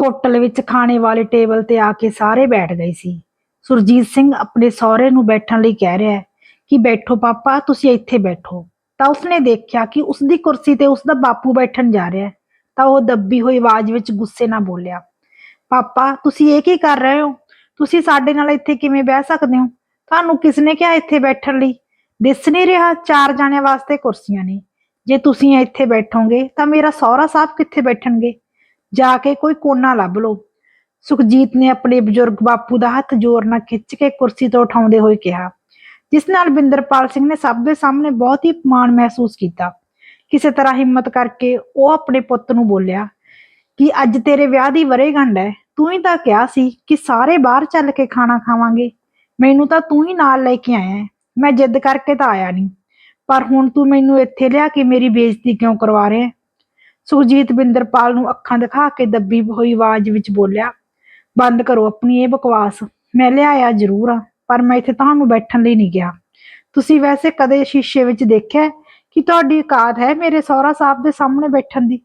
Hotel ਵਿੱਚ ਖਾਣੇ ਵਾਲੇ ਟੇਬਲ ਤੇ ਆ ਕੇ ਸਾਰੇ ਬੈਠ ਗਏ ਸੀ। ਸੁਰਜੀਤ ਸਿੰਘ ਆਪਣੇ ਸਹੁਰੇ ਨੂੰ ਬੈਠਣ ਲਈ ਕਹਿ ਰਿਹਾ ਕਿ ਬੈਠੋ ਪਾਪਾ, ਤੁਸੀਂ ਇੱਥੇ ਬੈਠੋ। ਤਾਂ ਉਸਨੇ ਦੇਖਿਆ ਕਿ ਉਸਦੀ ਕੁਰਸੀ ਤੇ ਉਸਦਾ ਬਾਪੂ ਬੈਠਣ ਜਾ ਰਿਹਾ ਤਾਂ ਉਹ ਦੱਬੀ ਹੋਈ ਆਵਾਜ਼ ਵਿੱਚ ਗੁੱਸੇ ਨਾਲ ਬੋਲਿਆ, ਪਾਪਾ, ਤੁਸੀਂ ਇਹ ਕੀ ਕਰ ਰਹੇ ਹੋ? ਤੁਸੀਂ ਸਾਡੇ ਨਾਲ ਇੱਥੇ ਕਿਵੇਂ ਬਹਿ ਸਕਦੇ ਹੋ? ਤੁਹਾਨੂੰ ਕਿਸਨੇ ਕਿਹਾ ਇੱਥੇ ਬੈਠਣ ਲਈ? ਦਿਸ ਨਹੀਂ ਰਿਹਾ, ਚਾਰ ਜਾਣਿਆਂ ਵਾਸਤੇ ਕੁਰਸੀਆਂ ਨੇ। ਜੇ ਤੁਸੀਂ ਇੱਥੇ ਬੈਠੋਗੇ ਤਾਂ ਮੇਰਾ ਸਹੁਰਾ ਸਾਹਿਬ ਕਿੱਥੇ ਬੈਠਣਗੇ? ਜਾ ਕੇ ਕੋਈ ਕੋਨਾ ਲੱਭ ਲਓ। ਸੁਖਜੀਤ ਨੇ ਆਪਣੇ ਬਜ਼ੁਰਗ ਬਾਪੂ ਦਾ ਹੱਥ ਜ਼ੋਰ ਨਾਲ ਖਿੱਚ ਕੇ ਕੁਰਸੀ ਤੋਂ ਉਠਾਉਂਦੇ ਹੋਏ ਕਿਹਾ, ਜਿਸ ਨਾਲ ਬਿੰਦਰਪਾਲ ਸਿੰਘ ਨੇ ਸਭ ਦੇ ਸਾਹਮਣੇ ਬਹੁਤ ਹੀ ਮਾਣ ਮਹਿਸੂਸ ਕੀਤਾ। ਕਿਸੇ ਤਰ੍ਹਾਂ ਹਿੰਮਤ ਕਰਕੇ ਉਹ ਆਪਣੇ ਪੁੱਤ ਨੂੰ ਬੋਲਿਆ, ਕਿ ਅੱਜ ਤੇਰੇ ਵਿਆਹ ਦੀ ਵਰੇਗੰਢ ਹੈ? ਤੂੰ ਹੀ ਤਾਂ ਕਿਹਾ ਸੀ ਕਿ ਸਾਰੇ ਬਾਹਰ ਚੱਲ ਕੇ ਖਾਣਾ ਖਾਵਾਂਗੇ। ਮੈਨੂੰ ਤਾਂ ਤੂੰ ਹੀ ਨਾਲ ਲੈ ਕੇ ਆਇਆ ਮੈਂ ਜਿੱਦ ਕਰਕੇ ਤਾਂ ਆਇਆ ਨਹੀਂ। ਪਰ ਹੁਣ ਤੂੰ ਮੈਨੂੰ ਇੱਥੇ ਲਿਆ ਕੇ ਮੇਰੀ ਬੇਇੱਜ਼ਤੀ ਕਿਉਂ ਕਰਵਾ ਰਿਹਾ ਹੈ? ਸੁਖਜੀਤ ਬਿੰਦਰਪਾਲ ਨੂੰ ਅੱਖਾਂ ਦਿਖਾ ਕੇ ਦੱਬੀ ਹੋਈ ਆਵਾਜ਼ ਵਿੱਚ ਬੋਲਿਆ, ਬੰਦ ਕਰੋ ਆਪਣੀ ਇਹ ਬਕਵਾਸ, ਮੈਂ ਲਿਆਇਆ ਜ਼ਰੂਰ ਆ ਪਰ ਮੈਂ ਇੱਥੇ ਤੁਹਾਨੂੰ ਬੈਠਣ ਲਈ ਨਹੀਂ ਗਿਆ। ਤੁਸੀਂ ਵੈਸੇ ਕਦੇ ਸ਼ੀਸ਼ੇ ਵਿੱਚ ਦੇਖਿਆ ਕਿ ਤੁਹਾਡੀ ਔਕਾਤ ਹੈ ਮੇਰੇ ਸਹੁਰਾ ਸਾਹਿਬ ਦੇ ਸਾਹਮਣੇ ਬੈਠਣ ਦੀ?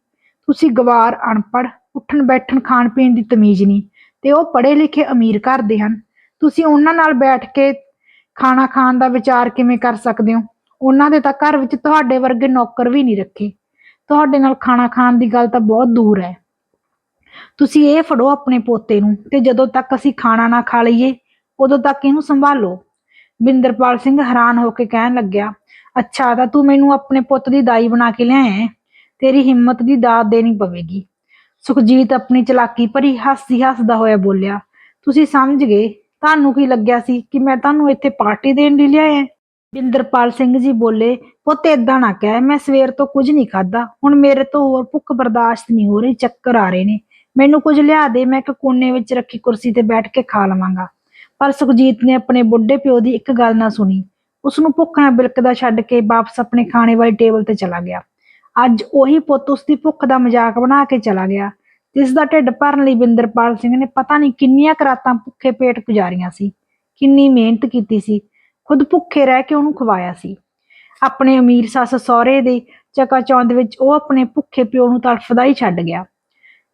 ਤੁਸੀਂ ਗਵਾਰ ਅਨਪੜ੍ਹ ਉੱਠਣ ਬੈਠਣ, ਖਾਣ ਪੀਣ ਦੀ ਤਮੀਜ਼ ਨਹੀਂ, ਤੇ ਉਹ ਪੜ੍ਹੇ ਲਿਖੇ ਅਮੀਰ ਘਰ ਦੇ ਹਨ। ਤੁਸੀਂ ਉਹਨਾਂ ਨਾਲ ਬੈਠ ਕੇ ਖਾਣਾ ਖਾਣ ਦਾ ਵਿਚਾਰ ਕਿਵੇਂ ਕਰ ਸਕਦੇ ਹੋ? ਉਹਨਾਂ ਦੇ ਤਾਂ ਘਰ ਵਿੱਚ ਤੁਹਾਡੇ ਵਰਗੇ ਨੌਕਰ ਵੀ ਨਹੀਂ ਰੱਖੇ। ਤੁਹਾਡੇ ਨਾਲ ਖਾਣਾ ਖਾਣ ਦੀ ਗੱਲ ਤਾਂ ਬਹੁਤ ਦੂਰ ਹੈ। ਤੁਸੀਂ ਇਹ ਫੜੋ ਆਪਣੇ ਪੋਤੇ ਨੂੰ ਤੇ ਜਦੋਂ ਤੱਕ ਅਸੀਂ ਖਾਣਾ ਨਾ ਖਾ ਲਈਏ, ਉਦੋਂ ਤੱਕ ਇਹਨੂੰ ਸੰਭਾਲੋ। ਬਿੰਦਰਪਾਲ ਸਿੰਘ ਹੈਰਾਨ ਹੋ ਕੇ ਕਹਿਣ ਲੱਗਿਆ, ਅੱਛਾ, ਤਾਂ ਤੂੰ ਮੈਨੂੰ ਆਪਣੇ ਪੁੱਤ ਦੀ ਦਾਈ ਬਣਾ ਕੇ ਲਿਆਇਆ ਹੈ। ਤੇਰੀ ਹਿੰਮਤ ਦੀ ਦਾਤ ਦੇਣੀ ਪਵੇਗੀ। ਸੁਖਜੀਤ ਆਪਣੀ ਚਲਾਕੀ ਭਰੀ ਹੱਸੀ ਹੱਸਦਾ ਹੋਇਆ ਬੋਲਿਆ, ਤੁਸੀਂ ਸਮਝ ਗਏ? ਤੁਹਾਨੂੰ ਕੀ ਲੱਗਿਆ ਸੀ ਕਿ ਮੈਂ ਤੁਹਾਨੂੰ ਇੱਥੇ ਪਾਰਟੀ ਦੇਣ ਲਈ ਲਿਆਇਆ ਬਿੰਦਰਪਾਲ ਸਿੰਘ ਜੀ ਬੋਲੇ, ਪੁੱਤ ਏਦਾਂ ਨਾ ਕਹਿ, ਮੈਂ ਸਵੇਰ ਤੋਂ ਕੁਝ ਨਹੀਂ ਖਾਦਾ ਹੁਣ ਮੇਰੇ ਤੋਂ ਹੋਰ ਭੁੱਖ ਬਰਦਾਸ਼ਤ ਨਹੀਂ ਹੋ ਰਹੀ, ਚੱਕਰ ਆ ਰਹੇ ਨੇ। ਮੈਨੂੰ ਕੁਝ ਲਿਆ ਦੇ, ਮੈਂ ਇੱਕ ਕੋਨੇ ਵਿੱਚ ਰੱਖੀ ਕੁਰਸੀ ਤੇ ਬੈਠ ਕੇ ਖਾ ਲਵਾਂਗਾ। ਪਰ ਸੁਖਜੀਤ ਨੇ ਆਪਣੇ ਬੁੱਢੇ ਪਿਓ ਦੀ ਇੱਕ ਗੱਲ ਨਾ ਸੁਣੀ। ਉਸ ਨੂੰ ਭੁੱਖ ਨਾਲ ਬਿਲਕਦਾ ਛੱਡ ਕੇ ਵਾਪਸ ਆਪਣੇ ਖਾਣੇ ਵਾਲੀ ਟੇਬਲ ਤੇ ਚਲਾ ਗਿਆ। ਅੱਜ ਉਹੀ ਪੁੱਤ ਉਸ ਦੀ ਭੁੱਖ ਦਾ ਮਜ਼ਾਕ ਬਣਾ ਕੇ ਚਲਾ ਗਿਆ, ਜਿਸ ਦਾ ਢਿੱਡ ਭਰਨ ਲਈ ਬਿੰਦਰਪਾਲ ਸਿੰਘ ਨੇ ਪਤਾ ਨਹੀਂ ਕਿੰਨੀਆਂ ਕਰਾਤਾਂ ਭੁੱਖੇ ਪੇਟ ਗੁਜ਼ਾਰੀਆਂ ਸੀ, ਕਿੰਨੀ ਮਿਹਨਤ ਕੀਤੀ ਸੀ ਖੁਦ ਭੁੱਖੇ ਰਹਿ ਕੇ ਉਹਨੂੰ ਖਵਾਇਆ ਸੀ। ਆਪਣੇ ਅਮੀਰ ਸੱਸ ਸਹੁਰੇ ਦੇ ਚਕਾਚੌਂਦ ਵਿੱਚ ਉਹ ਆਪਣੇ ਭੁੱਖੇ ਪਿਓ ਨੂੰ ਤੜਫਦਾ ਹੀ ਛੱਡ ਗਿਆ।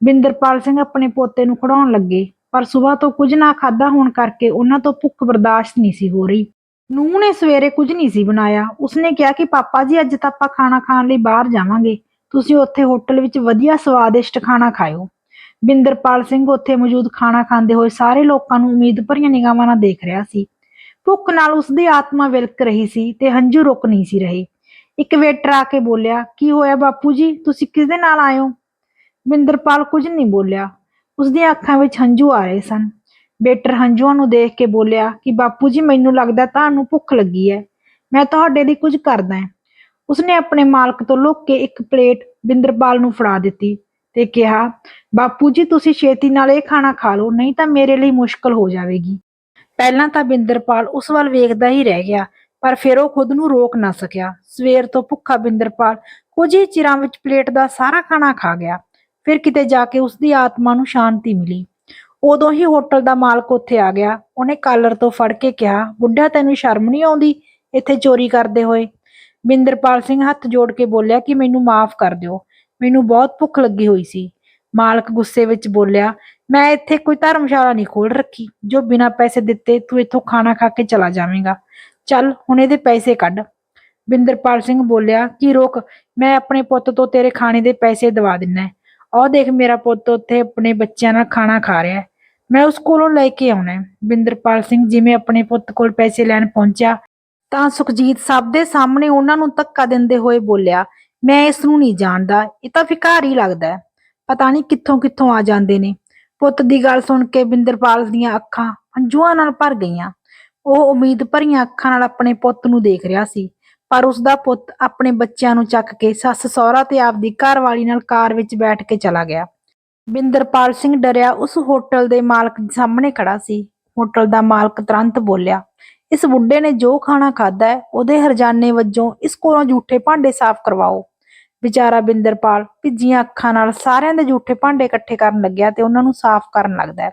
ਬਿੰਦਰਪਾਲ ਸਿੰਘ ਆਪਣੇ ਪੋਤੇ ਨੂੰ ਖੜਾਉਣ ਲੱਗੇ, ਪਰ ਸਵੇਰ ਤੋਂ ਕੁਝ ਨਾ ਖਾਦਾ ਹੋਣ ਕਰਕੇ ਉਹਨਾਂ ਤੋਂ ਭੁੱਖ ਬਰਦਾਸ਼ਤ ਨਹੀਂ ਸੀ ਹੋ ਰਹੀ। ਨੂੰਹ ਨੇ ਸਵੇਰੇ ਕੁਝ ਨਹੀਂ ਸੀ ਬਣਾਇਆ। ਉਸਨੇ ਕਿਹਾ ਕਿ, ਪਾਪਾ ਜੀ, ਅੱਜ ਤਾਂ ਆਪਾਂ ਖਾਣਾ ਖਾਣ ਲਈ ਬਾਹਰ ਜਾਵਾਂਗੇ। ਤੁਸੀਂ ਉੱਥੇ ਹੋਟਲ ਵਿੱਚ ਵਧੀਆ ਸਵਾਦਿਸ਼ਟ ਖਾਣਾ ਖਾਓ ਬਿੰਦਰਪਾਲ ਸਿੰਘ ਉੱਥੇ ਮੌਜੂਦ ਖਾਣਾ ਖਾਂਦੇ ਹੋਏ ਸਾਰੇ ਲੋਕਾਂ ਨੂੰ ਉਮੀਦ ਭਰੀਆਂ ਨਿਗਾਹਾਂ ਨਾਲ ਦੇਖ ਰਿਹਾ ਸੀ। ਭੁੱਖ ਨਾਲ ਉਸਦੀ ਆਤਮਾ ਵਿਲਕ ਰਹੀ ਸੀ ਤੇ ਹੰਝੂ ਰੁਕ ਨਹੀਂ ਸੀ ਰਹੇ। ਇੱਕ ਵੇਟਰ ਆ ਕੇ ਬੋਲਿਆ, ਕੀ ਹੋਇਆ ਬਾਪੂ ਜੀ? ਤੁਸੀਂ ਕਿਸ ਦੇ ਨਾਲ ਆਏ ਹੋ? ਬਿੰਦਰਪਾਲ ਕੁਝ ਨਹੀਂ ਬੋਲਿਆ। ਉਸਦੀਆਂ ਅੱਖਾਂ ਵਿੱਚ ਹੰਝੂ ਆ ਰਹੇ ਸਨ। ਵੇਟਰ ਹੰਝੂਆਂ ਨੂੰ ਦੇਖ ਕੇ ਬੋਲਿਆ, ਕਿ ਬਾਪੂ ਜੀ, ਮੈਨੂੰ ਲੱਗਦਾ ਤੁਹਾਨੂੰ ਭੁੱਖ ਲੱਗੀ ਹੈ। ਮੈਂ ਤੁਹਾਡੇ ਲਈ ਕੁਝ ਕਰਦਾ ਹਾਂ। ਉਸਨੇ ਆਪਣੇ ਮਾਲਕ ਤੋਂ ਲੁੱਕ ਕੇ ਇੱਕ ਪਲੇਟ ਬਿੰਦਰਪਾਲ ਨੂੰ ਫੜਾ ਦਿੱਤੀ ਤੇ ਕਿਹਾ, ਬਾਪੂ ਜੀ, ਤੁਸੀਂ ਛੇਤੀ ਨਾਲ ਇਹ ਖਾਣਾ ਖਾ ਲਓ, ਨਹੀਂ ਤਾਂ ਮੇਰੇ ਲਈ ਮੁਸ਼ਕਲ ਹੋ ਜਾਵੇਗੀ। ਪਹਿਲਾਂ ਤਾਂ ਬਿੰਦਰਪਾਲ ਉਸ ਵੱਲ ਵੇਖਦਾ ਹੀ ਰਹਿ ਗਿਆ, ਪਰ ਫਿਰ ਉਹ ਖੁਦ ਨੂੰ ਰੋਕ ਨਾ ਸਕਿਆ। ਸਵੇਰ ਤੋਂ ਭੁੱਖਾ ਬਿੰਦਰਪਾਲ ਕੁਝ ਹੀ ਚਿਰਾਂ ਵਿੱਚ ਪਲੇਟ ਦਾ ਸਾਰਾ ਖਾਣਾ ਖਾ ਗਿਆ। ਫਿਰ ਕਿਤੇ ਜਾ ਕੇ ਉਸ ਦੀ ਆਤਮਾ ਨੂੰ ਸ਼ਾਂਤੀ ਮਿਲੀ। ਉਦੋਂ ਹੀ ਹੋਟਲ ਦਾ ਮਾਲਕ ਉੱਥੇ ਆ ਗਿਆ। ਉਹਨੇ ਕਾਲਰ ਤੋਂ ਫੜ ਕੇ ਕਿਹਾ, ਬੁੱਢਾ, ਤੈਨੂੰ ਸ਼ਰਮ ਨਹੀਂ ਆਉਂਦੀ? ਇੱਥੇ ਚੋਰੀ ਕਰਦੇ ਹੋਏ? ਬਿੰਦਰਪਾਲ ਸਿੰਘ ਹੱਥ ਜੋੜ ਕੇ ਬੋਲਿਆ ਕਿ ਮੈਨੂੰ ਮਾਫ ਕਰ ਦਿਓ। ਮੈਨੂੰ ਬਹੁਤ ਭੁੱਖ ਲੱਗੀ ਹੋਈ ਸੀ। ਮਾਲਕ ਗੁੱਸੇ ਵਿੱਚ ਬੋਲਿਆ ਮੈਂ ਇੱਥੇ ਕੋਈ ਧਰਮਸ਼ਾਲਾ ਨਹੀਂ ਖੋਲ ਰੱਖੀ। ਜੋ ਬਿਨਾਂ ਪੈਸੇ ਦਿੱਤੇ ਤੂੰ ਇੱਥੋਂ ਖਾਣਾ ਖਾ ਕੇ ਚਲਾ ਜਾਵੇਂਗਾ। ਚੱਲ, ਹੁਣ ਇਹਦੇ ਪੈਸੇ ਕੱਢ। ਬਿੰਦਰਪਾਲ ਸਿੰਘ ਬੋਲਿਆ, ਕਿ ਰੁਕ? ਮੈਂ ਆਪਣੇ ਪੁੱਤ ਤੋਂ ਤੇਰੇ ਖਾਣੇ ਦੇ ਪੈਸੇ ਦਵਾ ਦਿੰਨਾ ਹੈ। ਦੇਖ ਮੇਰਾ ਪੁੱਤ ਉੱਥੇ ਆਪਣੇ ਬੱਚਿਆਂ ਨਾਲ ਖਾਣਾ ਖਾ ਰਿਹਾ ਹੈ। ਮੈਂ ਉਸ ਕੋਲੋਂ ਲੈ ਕੇ ਆਉਣਾ ਹੈ। ਬਿੰਦਰਪਾਲ ਸਿੰਘ ਜਿਵੇਂ ਆਪਣੇ ਪੁੱਤ ਕੋਲ ਪੈਸੇ ਲੈਣ ਪਹੁੰਚਿਆ, ਤਾਂ ਸੁਖਜੀਤ ਸਭ ਦੇ ਸਾਹਮਣੇ ਉਹਨਾਂ ਨੂੰ ਧੱਕਾ ਦਿੰਦੇ ਹੋਏ ਬੋਲਿਆ, ਮੈਂ ਇਸ ਨੂੰ ਨਹੀਂ ਜਾਣਦਾ। ਇਹ ਤਾਂ ਫਿਕਾਰੀ ਲੱਗਦਾ ਹੈ। ਪਤਾ ਨਹੀਂ ਕਿੱਥੋਂ ਕਿੱਥੋਂ ਆ ਜਾਂਦੇ ਨੇ। ਪੁੱਤ ਦੀ ਗੱਲ ਸੁਣ ਕੇ ਬਿੰਦਰਪਾਲ ਦੀਆਂ ਅੱਖਾਂ ਹੰਝੂਆਂ ਨਾਲ ਭਰ ਗਈਆਂ। ਉਹ ਉਮੀਦ ਭਰੀਆਂ ਅੱਖਾਂ ਨਾਲ ਆਪਣੇ ਪੁੱਤ ਨੂੰ ਦੇਖ ਰਿਹਾ ਸੀ, ਪਰ ਉਸ ਦਾ ਪੁੱਤ ਆਪਣੇ ਬੱਚਿਆਂ ਨੂੰ ਚੱਕ ਕੇ ਸੱਸ ਸਹੁਰਾ ਤੇ ਆਪਦੀ ਘਰਵਾਲੀ ਨਾਲ ਕਾਰ ਵਿੱਚ ਬੈਠ ਕੇ ਚਲਾ ਗਿਆ। ਬਿੰਦਰਪਾਲ ਸਿੰਘ ਡਰਿਆ ਉਸ ਹੋਟਲ ਦੇ ਮਾਲਕ ਦੇ ਸਾਹਮਣੇ ਖੜਾ ਸੀ। ਹੋਟਲ ਦਾ ਮਾਲਕ ਤੁਰੰਤ ਬੋਲਿਆ, ਇਸ ਬੁੱਢੇ ਨੇ ਜੋ ਖਾਣਾ ਖਾਦਾ ਹੈ, ਉਹਦੇ ਹਰਜਾਨੇ ਵਜੋਂ ਇਸ ਕੋਲੋਂ ਝੂਠੇ ਭਾਂਡੇ ਸਾਫ਼ ਕਰਵਾਓ। ਵਿਚਾਰਾ ਬਿੰਦਰਪਾਲ ਭਿੱਜੀਆਂ ਅੱਖਾਂ ਨਾਲ ਸਾਰਿਆਂ ਦੇ ਝੂਠੇ ਭਾਂਡੇ ਇਕੱਠੇ ਕਰਨ ਲੱਗਿਆ ਤੇ ਉਹਨਾਂ ਨੂੰ ਸਾਫ਼ ਕਰਨ ਲੱਗਦਾ ਹੈ।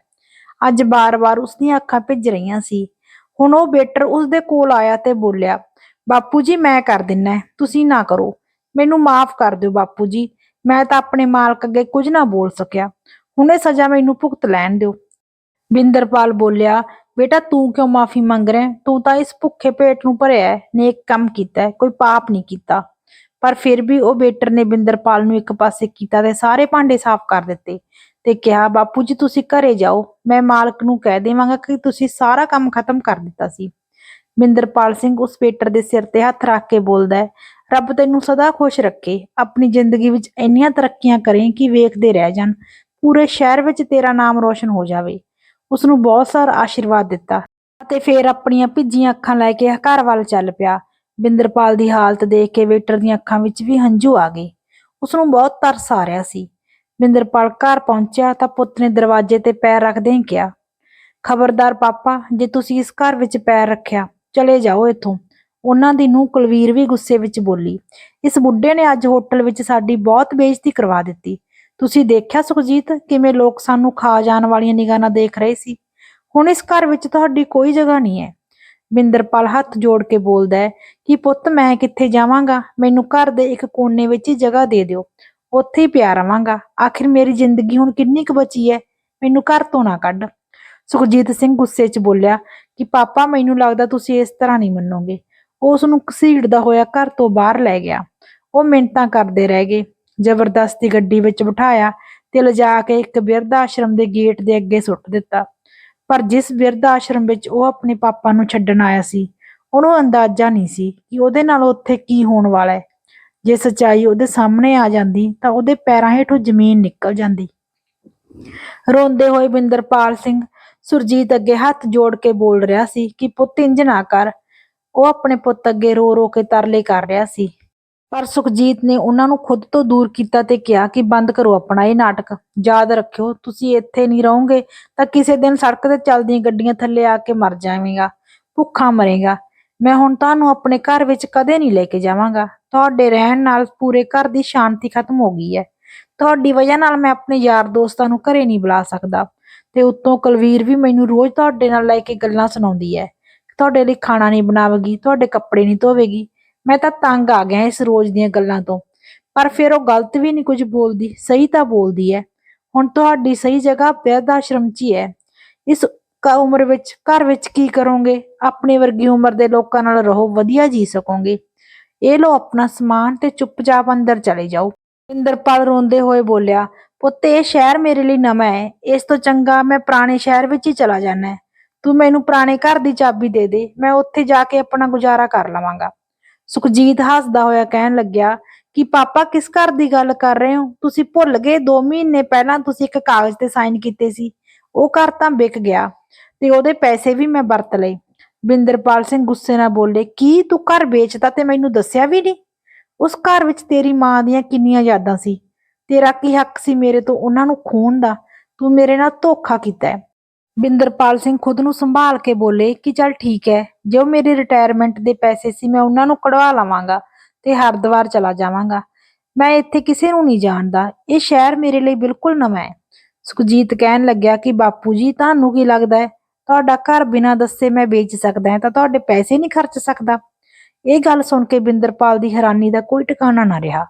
ਅੱਜ ਬਾਰ-ਬਾਰ ਉਸਦੀਆਂ ਅੱਖਾਂ ਭਿੱਜ ਰਹੀਆਂ ਸੀ। ਹੁਣ ਉਹ ਵੇਟਰ ਉਸਦੇ ਕੋਲ ਆਇਆ ਤੇ ਬੋਲਿਆ, ਬਾਪੂ ਜੀ, ਮੈਂ ਕਰ ਦਿੰਨਾ ਤੁਸੀਂ ਨਾ ਕਰੋ। ਮੈਨੂੰ ਮਾਫ ਕਰ ਦਿਓ ਬਾਪੂ ਜੀ, ਮੈਂ ਤਾਂ ਆਪਣੇ ਮਾਲਕ ਅੱਗੇ ਕੁਝ ਨਾ ਬੋਲ ਸਕਿਆ। ਹੁਣੇ ਸਜ਼ਾ ਮੈਨੂੰ ਭੁਗਤ ਲੈਣ ਦਿਓ। ਬਿੰਦਰਪਾਲ ਬੋਲਿਆ, ਬੇਟਾ, ਤੂੰ ਕਿਉਂ ਮਾਫੀ ਮੰਗ ਰਿਹਾ ਤੂੰ ਤਾਂ ਇਸ ਭੁੱਖੇ ਪੇਟ ਨੂੰ ਭਰਿਆ ਹੈ, ਨੇਕ ਕੰਮ ਕੀਤਾ ਹੈ, ਕੋਈ ਪਾਪ ਨਹੀਂ ਕੀਤਾ। ਪਰ ਫਿਰ ਵੀ ਉਹ ਵੇਟਰ ਨੇ ਬਿੰਦਰਪਾਲ ਨੂੰ ਇੱਕ ਪਾਸੇ ਕੀਤਾ ਤੇ ਸਾਰੇ ਭਾਂਡੇ ਸਾਫ਼ ਕਰ ਦਿੱਤੇ ਤੇ ਕਿਹਾ, ਬਾਪੂ ਜੀ, ਤੁਸੀਂ ਘਰੇ ਜਾਓ। ਮੈਂ ਮਾਲਕ ਨੂੰ ਕਹਿ ਦੇਵਾਂਗਾ ਕਿ ਤੁਸੀਂ ਸਾਰਾ ਕੰਮ ਖਤਮ ਕਰ ਦਿੱਤਾ ਸੀ। ਬਿੰਦਰਪਾਲ ਸਿੰਘ ਉਸ ਵੇਟਰ ਦੇ ਸਿਰ ਤੇ ਹੱਥ ਰੱਖ ਕੇ ਬੋਲਦਾ ਹੈ, ਰੱਬ ਤੈਨੂੰ ਸਦਾ ਖੁਸ਼ ਰੱਖੇ। ਆਪਣੀ ਜ਼ਿੰਦਗੀ ਵਿੱਚ ਇੰਨੀਆਂ ਤਰੱਕੀਆਂ ਕਰੇ ਕਿ ਵੇਖਦੇ ਰਹਿ ਜਾਣ। ਪੂਰੇ ਸ਼ਹਿਰ ਵਿੱਚ ਤੇਰਾ ਨਾਮ ਰੋਸ਼ਨ ਹੋ ਜਾਵੇ। ਉਸ ਨੂੰ ਬਹੁਤ ਸਾਰਾ ਆਸ਼ੀਰਵਾਦ ਦਿੱਤਾ ਅਤੇ ਫੇਰ ਆਪਣੀਆਂ ਭਿੱਜੀਆਂ ਅੱਖਾਂ ਲੈ ਕੇ ਘਰ ਵੱਲ ਚੱਲ ਪਿਆ। ਬਿੰਦਰਪਾਲ ਦੀ ਹਾਲਤ ਦੇਖ ਕੇ ਵੇਟਰ ਦੀਆਂ ਅੱਖਾਂ ਵਿੱਚ ਵੀ ਹੰਝੂ ਆ ਗਏ। ਉਸ ਨੂੰ ਬਹੁਤ ਤਰਸ ਆ ਰਿਹਾ ਸੀ। ਬਿੰਦਰਪਾਲ ਘਰ ਪਹੁੰਚਿਆ ਤਾਂ ਪੁੱਤ ਨੇ ਦਰਵਾਜ਼ੇ ਤੇ ਪੈਰ ਰੱਖਦੇ ਹੀ ਕਿਹਾ, ਖਬਰਦਾਰ ਪਾਪਾ, ਜੇ ਤੁਸੀਂ ਇਸ ਘਰ ਵਿੱਚ ਪੈਰ ਰੱਖਿਆ, ਚਲੇ ਜਾਓ ਇੱਥੋਂ। ਉਹਨਾਂ ਦੀ ਨੂੰ ਕੁਲਵੀਰ ਵੀ ਗੁੱਸੇ ਵਿੱਚ ਬੋਲੀ, ਇਸ ਬੁੱਢੇ ਨੇ ਅੱਜ ਹੋਟਲ ਵਿੱਚ ਸਾਡੀ ਬਹੁਤ ਬੇਇੱਜ਼ਤੀ ਕਰਵਾ ਦਿੱਤੀ। ਤੁਸੀਂ ਦੇਖਿਆ ਸੁਖਜੀਤ, ਕਿਵੇਂ ਲੋਕ ਸਾਨੂੰ ਖਾ ਜਾਣ ਵਾਲੀਆਂ ਨਿਗਾਹਾਂ ਨਾਲ ਦੇਖ ਰਹੇ ਸੀ? ਹੁਣ ਇਸ ਘਰ ਵਿੱਚ ਤੁਹਾਡੀ ਕੋਈ ਜਗ੍ਹਾ ਨਹੀਂ ਹੈ। ਬਿੰਦਰਪਾਲ ਹੱਥ ਜੋੜ ਕੇ ਬੋਲਦਾ ਹੈ ਕਿ ਪੁੱਤ ਮੈਂ ਕਿੱਥੇ ਜਾਵਾਂਗਾ? ਮੈਨੂੰ ਘਰ ਦੇ ਇੱਕ ਕੋਨੇ ਵਿੱਚ ਹੀ ਜਗ੍ਹਾ ਦੇ ਦਿਓ। ਉੱਥੇ ਹੀ ਪਿਆ ਰਵਾਂਗਾ। ਆਖਿਰ ਮੇਰੀ ਜ਼ਿੰਦਗੀ ਹੁਣ ਕਿੰਨੀ ਕੁ ਬਚੀ ਹੈ? ਮੈਨੂੰ ਘਰ ਤੋਂ ਨਾ ਕੱਢ। ਸੁਖਜੀਤ ਸਿੰਘ ਗੁੱਸੇ 'ਚ ਬੋਲਿਆ ਕਿ ਪਾਪਾ, ਮੈਨੂੰ ਲੱਗਦਾ ਤੁਸੀਂ ਇਸ ਤਰ੍ਹਾਂ ਨਹੀਂ ਮੰਨੋਗੇ। ਉਹ ਉਸ ਨੂੰ ਘਸੀੜਦਾ ਹੋਇਆ ਘਰ ਤੋਂ ਬਾਹਰ ਲੈ ਗਿਆ। ਉਹ ਮਿੰਟਾਂ ਕਰਦੇ ਰਹਿ ਗਏ। ਜ਼ਬਰਦਸਤੀ ਗੱਡੀ ਵਿੱਚ ਬਿਠਾਇਆ ਤੇ ਲਿਜਾ ਕੇ ਇੱਕ ਬਿਰਧ ਆਸ਼ਰਮ ਦੇ ਗੇਟ ਦੇ ਅੱਗੇ ਸੁੱਟ ਦਿੱਤਾ। ਪਰ ਜਿਸ ਬਿਰਧ ਆਸ਼ਰਮ ਵਿੱਚ ਉਹ ਆਪਣੇ ਪਾਪਾ ਨੂੰ ਛੱਡਣ ਆਇਆ ਸੀ, ਉਹਨੂੰ ਅੰਦਾਜ਼ਾ ਨਹੀਂ ਸੀ ਕਿ ਉਹਦੇ ਨਾਲ ਉੱਥੇ ਕੀ ਹੋਣ ਵਾਲਾ ਹੈ। ਜੇ ਸੱਚਾਈ ਉਹਦੇ ਸਾਹਮਣੇ ਆ ਜਾਂਦੀ ਤਾਂ ਉਹਦੇ ਪੈਰਾਂ ਹੇਠੋਂ ਜ਼ਮੀਨ ਨਿਕਲ ਜਾਂਦੀ। ਰੋਂਦੇ ਹੋਏ ਬਿੰਦਰਪਾਲ ਸਿੰਘ ਸੁਰਜੀਤ ਅੱਗੇ ਹੱਥ ਜੋੜ ਕੇ ਬੋਲ ਰਿਹਾ ਸੀ ਕਿ, ਪੁੱਤ, ਇੰਜ ਨਾ ਕਰ। ਉਹ ਆਪਣੇ ਪੁੱਤ ਅੱਗੇ ਰੋ ਰੋ ਕੇ ਤਰਲੇ ਕਰ ਰਿਹਾ ਸੀ। ਪਰ ਸੁਖਜੀਤ ਨੇ ਉਹਨਾਂ ਨੂੰ ਖੁਦ ਤੋਂ ਦੂਰ ਕੀਤਾ ਤੇ ਕਿਹਾ ਕਿ ਬੰਦ ਕਰੋ ਆਪਣਾ ਇਹ ਨਾਟਕ। ਯਾਦ ਰੱਖਿਓ, ਤੁਸੀਂ ਇੱਥੇ ਨਹੀਂ ਰਹੋਗੇ ਤਾਂ ਕਿਸੇ ਦਿਨ ਸੜਕ ਤੇ ਚੱਲਦੀਆਂ ਗੱਡੀਆਂ ਥੱਲੇ ਆ ਕੇ ਮਰ ਜਾਵੇਂਗਾ, ਭੁੱਖਾ ਮਰੇਗਾ। ਮੈਂ ਹੁਣ ਤੁਹਾਨੂੰ ਆਪਣੇ ਘਰ ਵਿੱਚ ਕਦੇ ਨਹੀਂ ਲੈ ਕੇ ਜਾਵਾਂਗਾ। ਤੁਹਾਡੇ ਰਹਿਣ ਨਾਲ ਪੂਰੇ ਘਰ ਦੀ ਸ਼ਾਂਤੀ ਖਤਮ ਹੋ ਗਈ ਹੈ। ਤੁਹਾਡੀ ਵਜ੍ਹਾ ਨਾਲ ਮੈਂ ਆਪਣੇ ਯਾਰ ਦੋਸਤਾਂ ਨੂੰ ਘਰੇ ਨਹੀਂ ਬੁਲਾ ਸਕਦਾ। ਤੇ ਉੱਤੋਂ ਕੁਲਵੀਰ ਵੀ ਮੈਨੂੰ ਰੋਜ਼ ਤੁਹਾਡੇ ਨਾਲ ਲੈ ਕੇ ਗੱਲਾਂ ਸੁਣਾਉਂਦੀ ਹੈ। ਤੁਹਾਡੇ ਲਈ ਖਾਣਾ ਨਹੀਂ ਬਣਾਵੇਗੀ, ਤੁਹਾਡੇ ਕੱਪੜੇ ਨਹੀਂ ਧੋਵੇਗੀ ਮੈਂ ਤਾਂ ਤੰਗ ਆ ਗਿਆ ਇਸ ਰੋਜ਼ ਦੀਆਂ ਗੱਲਾਂ ਤੋਂ। ਪਰ ਫਿਰ ਉਹ ਗਲਤ ਵੀ ਨਹੀਂ ਕੁਝ ਬੋਲਦੀ, ਸਹੀ ਤਾਂ ਬੋਲਦੀ ਹੈ ਹੁਣ ਤੁਹਾਡੀ ਸਹੀ ਜਗ੍ਹਾ ਬਿਰਧ ਆਸ਼ਰਮ 'ਚ ਹੀ ਹੈ ਇਸ ਉਮਰ ਵਿੱਚ, ਘਰ ਵਿੱਚ ਕੀ ਕਰੋਗੇ? ਆਪਣੇ ਵਰਗੀ ਉਮਰ ਦੇ ਲੋਕਾਂ ਨਾਲ ਰਹੋ, ਵਧੀਆ ਜੀ ਸਕੋਗੇ। ਇਹ ਲਓ ਆਪਣਾ ਸਮਾਨ ਤੇ ਚੁੱਪਚਾਪ ਅੰਦਰ ਚਲੇ ਜਾਓ। ਇੰਦਰਪਾਲ ਰੋਂਦੇ ਹੋਏ ਬੋਲਿਆ, ਪੁੱਤ, ਇਹ ਸ਼ਹਿਰ ਮੇਰੇ ਲਈ ਨਵਾਂ ਹੈ ਇਸ ਤੋਂ ਚੰਗਾ ਮੈਂ ਪੁਰਾਣੇ ਸ਼ਹਿਰ ਵਿੱਚ ਹੀ ਚਲਾ ਜਾਣਾ ਤੂੰ ਮੈਨੂੰ ਪੁਰਾਣੇ ਘਰ ਦੀ ਚਾਬੀ ਦੇ ਦੇ। ਮੈਂ ਉੱਥੇ ਜਾ ਕੇ ਆਪਣਾ ਗੁਜ਼ਾਰਾ ਕਰ ਲਵਾਂਗਾ। ਸੁਖਜੀਤ ਹੱਸਦਾ ਹੋਇਆ ਕਹਿਣ ਲੱਗਿਆ ਕਿ ਪਾਪਾ ਕਿਸ ਘਰ ਦੀ ਗੱਲ ਕਰ ਰਹੇ ਹੋ? ਤੁਸੀਂ ਭੁੱਲ ਗਏ 2 ਮਹੀਨੇ ਪਹਿਲਾਂ ਤੁਸੀਂ ਇੱਕ ਕਾਗਜ਼ ਤੇ ਸਾਈਨ ਕੀਤੇ ਸੀ। ਉਹ ਘਰ ਤਾਂ ਵਿਕ ਗਿਆ ਤੇ ਉਹਦੇ ਪੈਸੇ ਵੀ ਮੈਂ ਵਰਤ ਲਏ। ਬਿੰਦਰਪਾਲ ਸਿੰਘ ਗੁੱਸੇ ਨਾਲ ਬੋਲੇ, ਕੀ ਤੂੰ ਘਰ ਵੇਚਦਾ ਤੇ ਮੈਨੂੰ ਦੱਸਿਆ ਵੀ ਨਹੀਂ? ਉਸ ਘਰ ਵਿੱਚ ਤੇਰੀ ਮਾਂ ਦੀਆਂ ਕਿੰਨੀਆਂ ਯਾਦਾਂ ਸੀ। ਤੇਰਾ ਕੀ ਹੱਕ ਸੀ ਮੇਰੇ ਤੋਂ ਉਹਨਾਂ ਨੂੰ ਖੋਣ ਦਾ? ਤੂੰ ਮੇਰੇ ਨਾਲ ਧੋਖਾ ਕੀਤਾ ਹੈ। ਬਿੰਦਰਪਾਲ ਸਿੰਘ ਖੁਦ ਨੂੰ ਸੰਭਾਲ ਕੇ ਬੋਲੇ ਕਿ ਚੱਲ ਠੀਕ ਹੈ, ਜੋ ਮੇਰੇ ਰਿਟਾਇਰਮੈਂਟ ਦੇ ਪੈਸੇ ਸੀ ਮੈਂ ਉਹਨਾਂ ਨੂੰ ਕਢਵਾ ਲਵਾਂਗਾ ਤੇ ਹਰਿਦੁਆਰ ਚਲਾ ਜਾਵਾਂਗਾ। ਮੈਂ ਇੱਥੇ ਕਿਸੇ ਨੂੰ ਨਹੀਂ ਜਾਣਦਾ, ਇਹ ਸ਼ਹਿਰ ਮੇਰੇ ਲਈ ਬਿਲਕੁਲ ਨਵਾਂ ਹੈ। ਸੁਖਜੀਤ ਕਹਿਣ ਲੱਗਿਆ ਕਿ ਬਾਪੂ ਜੀ, ਤੁਹਾਨੂੰ ਕੀ ਲੱਗਦਾ ਹੈ? ਤੁਹਾਡਾ ਘਰ ਬਿਨਾਂ ਦੱਸੇ ਮੈਂ ਵੇਚ ਸਕਦਾ ਹਾਂ ਤਾਂ ਤੁਹਾਡੇ ਪੈਸੇ ਨਹੀਂ ਖਰਚ ਸਕਦਾ। ਇਹ ਗੱਲ ਸੁਣ ਕੇ ਬਿੰਦਰਪਾਲ ਦੀ ਹੈਰਾਨੀ ਦਾ ਕੋਈ ਟਿਕਾਣਾ ਨਾ ਰਿਹਾ।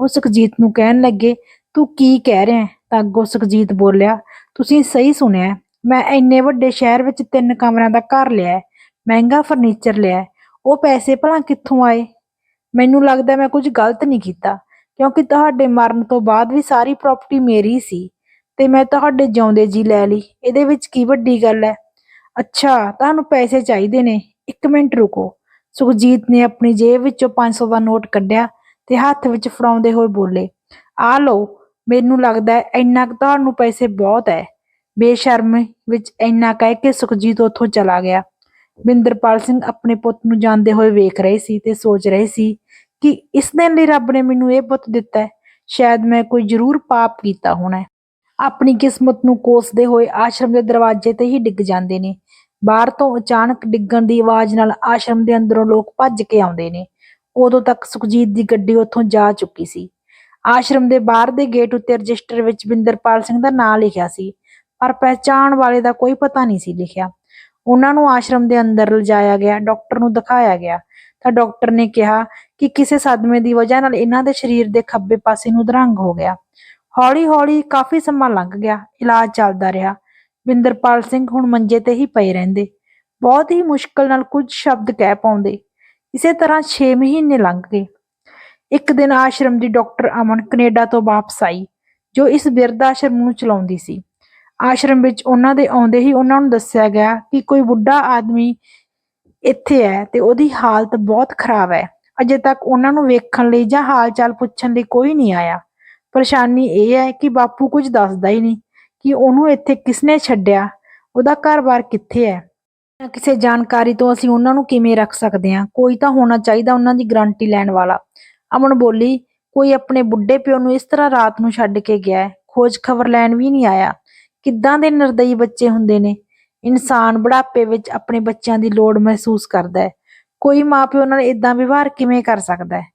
ਉਹ ਸੁਖਜੀਤ ਨੂੰ ਕਹਿਣ ਲੱਗੇ, ਤੂੰ ਕੀ ਕਹਿ ਰਿਹਾ ਤਾਂ ਅੱਗੋਂ ਸੁਖਜੀਤ ਬੋਲਿਆ, ਤੁਸੀਂ ਸਹੀ ਸੁਣਿਆ ਮੈਂ ਇੰਨੇ ਵੱਡੇ ਸ਼ਹਿਰ ਵਿੱਚ ਤਿੰਨ ਕਮਰਿਆਂ ਦਾ ਘਰ ਲਿਆ ਹੈ, ਮਹਿੰਗਾ ਫਰਨੀਚਰ ਲਿਆ ਹੈ। ਉਹ ਪੈਸੇ ਭਲਾ ਕਿੱਥੋਂ ਆਏ? ਮੈਨੂੰ ਲੱਗਦਾ ਮੈਂ ਕੁਝ ਗਲਤ ਨਹੀਂ ਕੀਤਾ ਕਿਉਂਕਿ ਤੁਹਾਡੇ ਮਰਨ ਤੋਂ ਬਾਅਦ ਵੀ ਸਾਰੀ ਪ੍ਰਾਪਰਟੀ ਮੇਰੀ ਸੀ ਤੇ ਮੈਂ ਤੁਹਾਡੇ ਜਿਉਂਦੇ ਜੀ ਲੈ ਲਈ ਇਹਦੇ ਵਿੱਚ ਕੀ ਵੱਡੀ ਗੱਲ ਹੈ? ਅੱਛਾ ਤੁਹਾਨੂੰ ਪੈਸੇ ਚਾਹੀਦੇ ਨੇ ਇੱਕ ਮਿੰਟ ਰੁਕੋ। ਸੁਖਜੀਤ ਨੇ ਆਪਣੀ ਜੇਬ ਵਿੱਚੋਂ ਪੰਜ ਸੌ ਦਾ ਨੋਟ ਕੱਢਿਆ ਤੇ ਹੱਥ ਵਿੱਚ ਫੜਾਉਂਦੇ ਹੋਏ ਬੋਲੇ ਆ ਲਓ ਮੈਨੂੰ ਲੱਗਦਾ ਹੈ ਇੰਨਾ ਕੁ ਤੁਹਾਨੂੰ ਪੈਸੇ ਬਹੁਤ ਹੈ। ਬੇਸ਼ਰਮੀ ਵਿੱਚ ਇੰਨਾ ਕਹਿ ਕੇ ਸੁਖਜੀਤ ਉੱਥੋਂ ਚਲਾ ਗਿਆ। ਬਿੰਦਰਪਾਲ ਸਿੰਘ ਆਪਣੇ ਪੁੱਤ ਨੂੰ ਜਾਂਦੇ ਹੋਏ ਵੇਖ ਰਹੇ ਸੀ ਤੇ ਸੋਚ ਰਹੇ ਸੀ ਕਿ ਇਸ ਦਿਨ ਲਈ ਰੱਬ ਨੇ ਮੈਨੂੰ ਇਹ ਪੁੱਤ ਦਿੱਤਾ ਹੈ, ਸ਼ਾਇਦ ਮੈਂ ਕੋਈ ਜ਼ਰੂਰ ਪਾਪ ਕੀਤਾ ਹੋਣਾ ਆਪਣੀ ਕਿਸਮਤ ਨੂੰ ਕੋਸਦੇ ਹੋਏ ਆਸ਼ਰਮ ਦੇ ਦਰਵਾਜ਼ੇ ਤੇ ਹੀ ਡਿੱਗ ਜਾਂਦੇ ਨੇ। ਬਾਹਰ ਤੋਂ ਅਚਾਨਕ ਡਿੱਗਣ ਦੀ ਆਵਾਜ਼ ਨਾਲ ਆਸ਼ਰਮ ਦੇ ਅੰਦਰੋਂ ਲੋਕ ਭੱਜ ਕੇ ਆਉਂਦੇ ਨੇ। ਉਦੋਂ ਤੱਕ ਸੁਖਜੀਤ ਦੀ ਗੱਡੀ ਉੱਥੋਂ ਜਾ ਚੁੱਕੀ ਸੀ। ਆਸ਼ਰਮ ਦੇ ਬਾਹਰ ਦੇ ਗੇਟ ਉੱਤੇ ਰਜਿਸਟਰ ਵਿੱਚ ਬਿੰਦਰਪਾਲ ਸਿੰਘ ਦਾ ਨਾਂ ਲਿਖਿਆ ਸੀ। ਪਰ ਪਹਿਚਾਣ ਵਾਲੇ ਦਾ ਕੋਈ ਪਤਾ ਨਹੀਂ ਸੀ ਲਿਖਿਆ। ਉਹਨਾਂ ਨੂੰ ਆਸ਼ਰਮ ਦੇ ਅੰਦਰ ਲਿਜਾਇਆ ਗਿਆ, ਡਾਕਟਰ ਨੂੰ ਦਿਖਾਇਆ ਗਿਆ। ਤਾਂ ਡਾਕਟਰ ਨੇ ਕਿਹਾ ਕਿ ਕਿਸੇ ਸਦਮੇ ਦੀ ਵਜ੍ਹਾ ਨਾਲ ਇਹਨਾਂ ਦੇ ਸਰੀਰ ਦੇ ਖੱਬੇ ਪਾਸੇ ਨੂੰ ਦਰੰਗ ਹੋ ਗਿਆ। ਹੌਲੀ-ਹੌਲੀ ਕਾਫੀ ਸਮਾਂ ਲੰਘ ਗਿਆ, ਇਲਾਜ ਚੱਲਦਾ ਰਿਹਾ। ਬਿੰਦਰਪਾਲ ਸਿੰਘ ਹੁਣ ਮੰਜੇ ਤੇ ਹੀ ਪਏ ਰਹਿੰਦੇ। ਬਹੁਤ ਹੀ ਮੁਸ਼ਕਲ ਨਾਲ ਕੁਝ ਸ਼ਬਦ ਕਹਿ ਪਾਉਂਦੇ। ਇਸੇ ਤਰ੍ਹਾਂ 6 ਮਹੀਨੇ ਲੰਘ ਗਏ। ਇੱਕ ਦਿਨ ਆਸ਼ਰਮ ਦੀ ਡਾਕਟਰ ਅਮਨ ਕੈਨੇਡਾ ਤੋਂ ਵਾਪਸ ਆਈ, ਜੋ ਇਸ ਬਿਰਧ ਆਸ਼ਰਮ ਨੂੰ ਚਲਾਉਂਦੀ ਸੀ। ਆਸ਼ਰਮ ਵਿੱਚ ਉਹਨਾਂ ਦੇ ਆਉਂਦੇ ਹੀ ਉਹਨਾਂ ਨੂੰ ਦੱਸਿਆ ਗਿਆ ਕਿ ਕੋਈ ਬੁੱਢਾ ਆਦਮੀ ਇੱਥੇ ਹੈ ਤੇ ਉਹਦੀ ਹਾਲਤ ਬਹੁਤ ਖਰਾਬ ਹੈ। ਅਜੇ ਤੱਕ ਉਹਨਾਂ ਨੂੰ ਵੇਖਣ ਲਈ ਜਾਂ ਹਾਲ ਚਾਲ ਪੁੱਛਣ ਲਈ ਕੋਈ ਨਹੀਂ ਆਇਆ। ਪਰੇਸ਼ਾਨੀ ਇਹ ਹੈ ਕਿ ਬਾਪੂ ਕੁਝ ਦੱਸਦਾ ਹੀ ਨਹੀਂ ਕਿ ਉਹਨੂੰ ਇੱਥੇ ਕਿਸਨੇ ਛੱਡਿਆ, ਉਹਦਾ ਘਰ-ਬਾਰ ਕਿੱਥੇ ਹੈ? ਬਿਨਾਂ ਕਿਸੇ ਜਾਣਕਾਰੀ ਤੋਂ ਅਸੀਂ ਉਹਨਾਂ ਨੂੰ ਕਿਵੇਂ ਰੱਖ ਸਕਦੇ ਹਾਂ? ਕੋਈ ਤਾਂ ਹੋਣਾ ਚਾਹੀਦਾ ਉਹਨਾਂ ਦੀ ਗਰੰਟੀ ਲੈਣ ਵਾਲਾ। ਅਮਨ ਬੋਲੀ, ਕੋਈ ਆਪਣੇ ਬੁੱਢੇ ਪਿਓ ਨੂੰ ਇਸ ਤਰ੍ਹਾਂ ਰਾਤ ਨੂੰ ਛੱਡ ਕੇ ਗਿਆ ਖੋਜ ਖਬਰ ਲੈਣ ਵੀ ਨਹੀਂ ਆਇਆ। ਕਿੱਦਾਂ ਦੇ ਨਿਰਦਈ ਬੱਚੇ ਹੁੰਦੇ ਨੇ? ਇਨਸਾਨ ਬੁਢਾਪੇ ਵਿੱਚ ਆਪਣੇ ਬੱਚਿਆਂ ਦੀ ਲੋੜ ਮਹਿਸੂਸ ਕਰਦਾ ਹੈ। ਕੋਈ ਮਾਪਿਓ ਨਾਲ ਇਦਾਂ ਵਿਵਹਾਰ ਕਿਵੇਂ ਕਰ ਸਕਦਾ ਹੈ?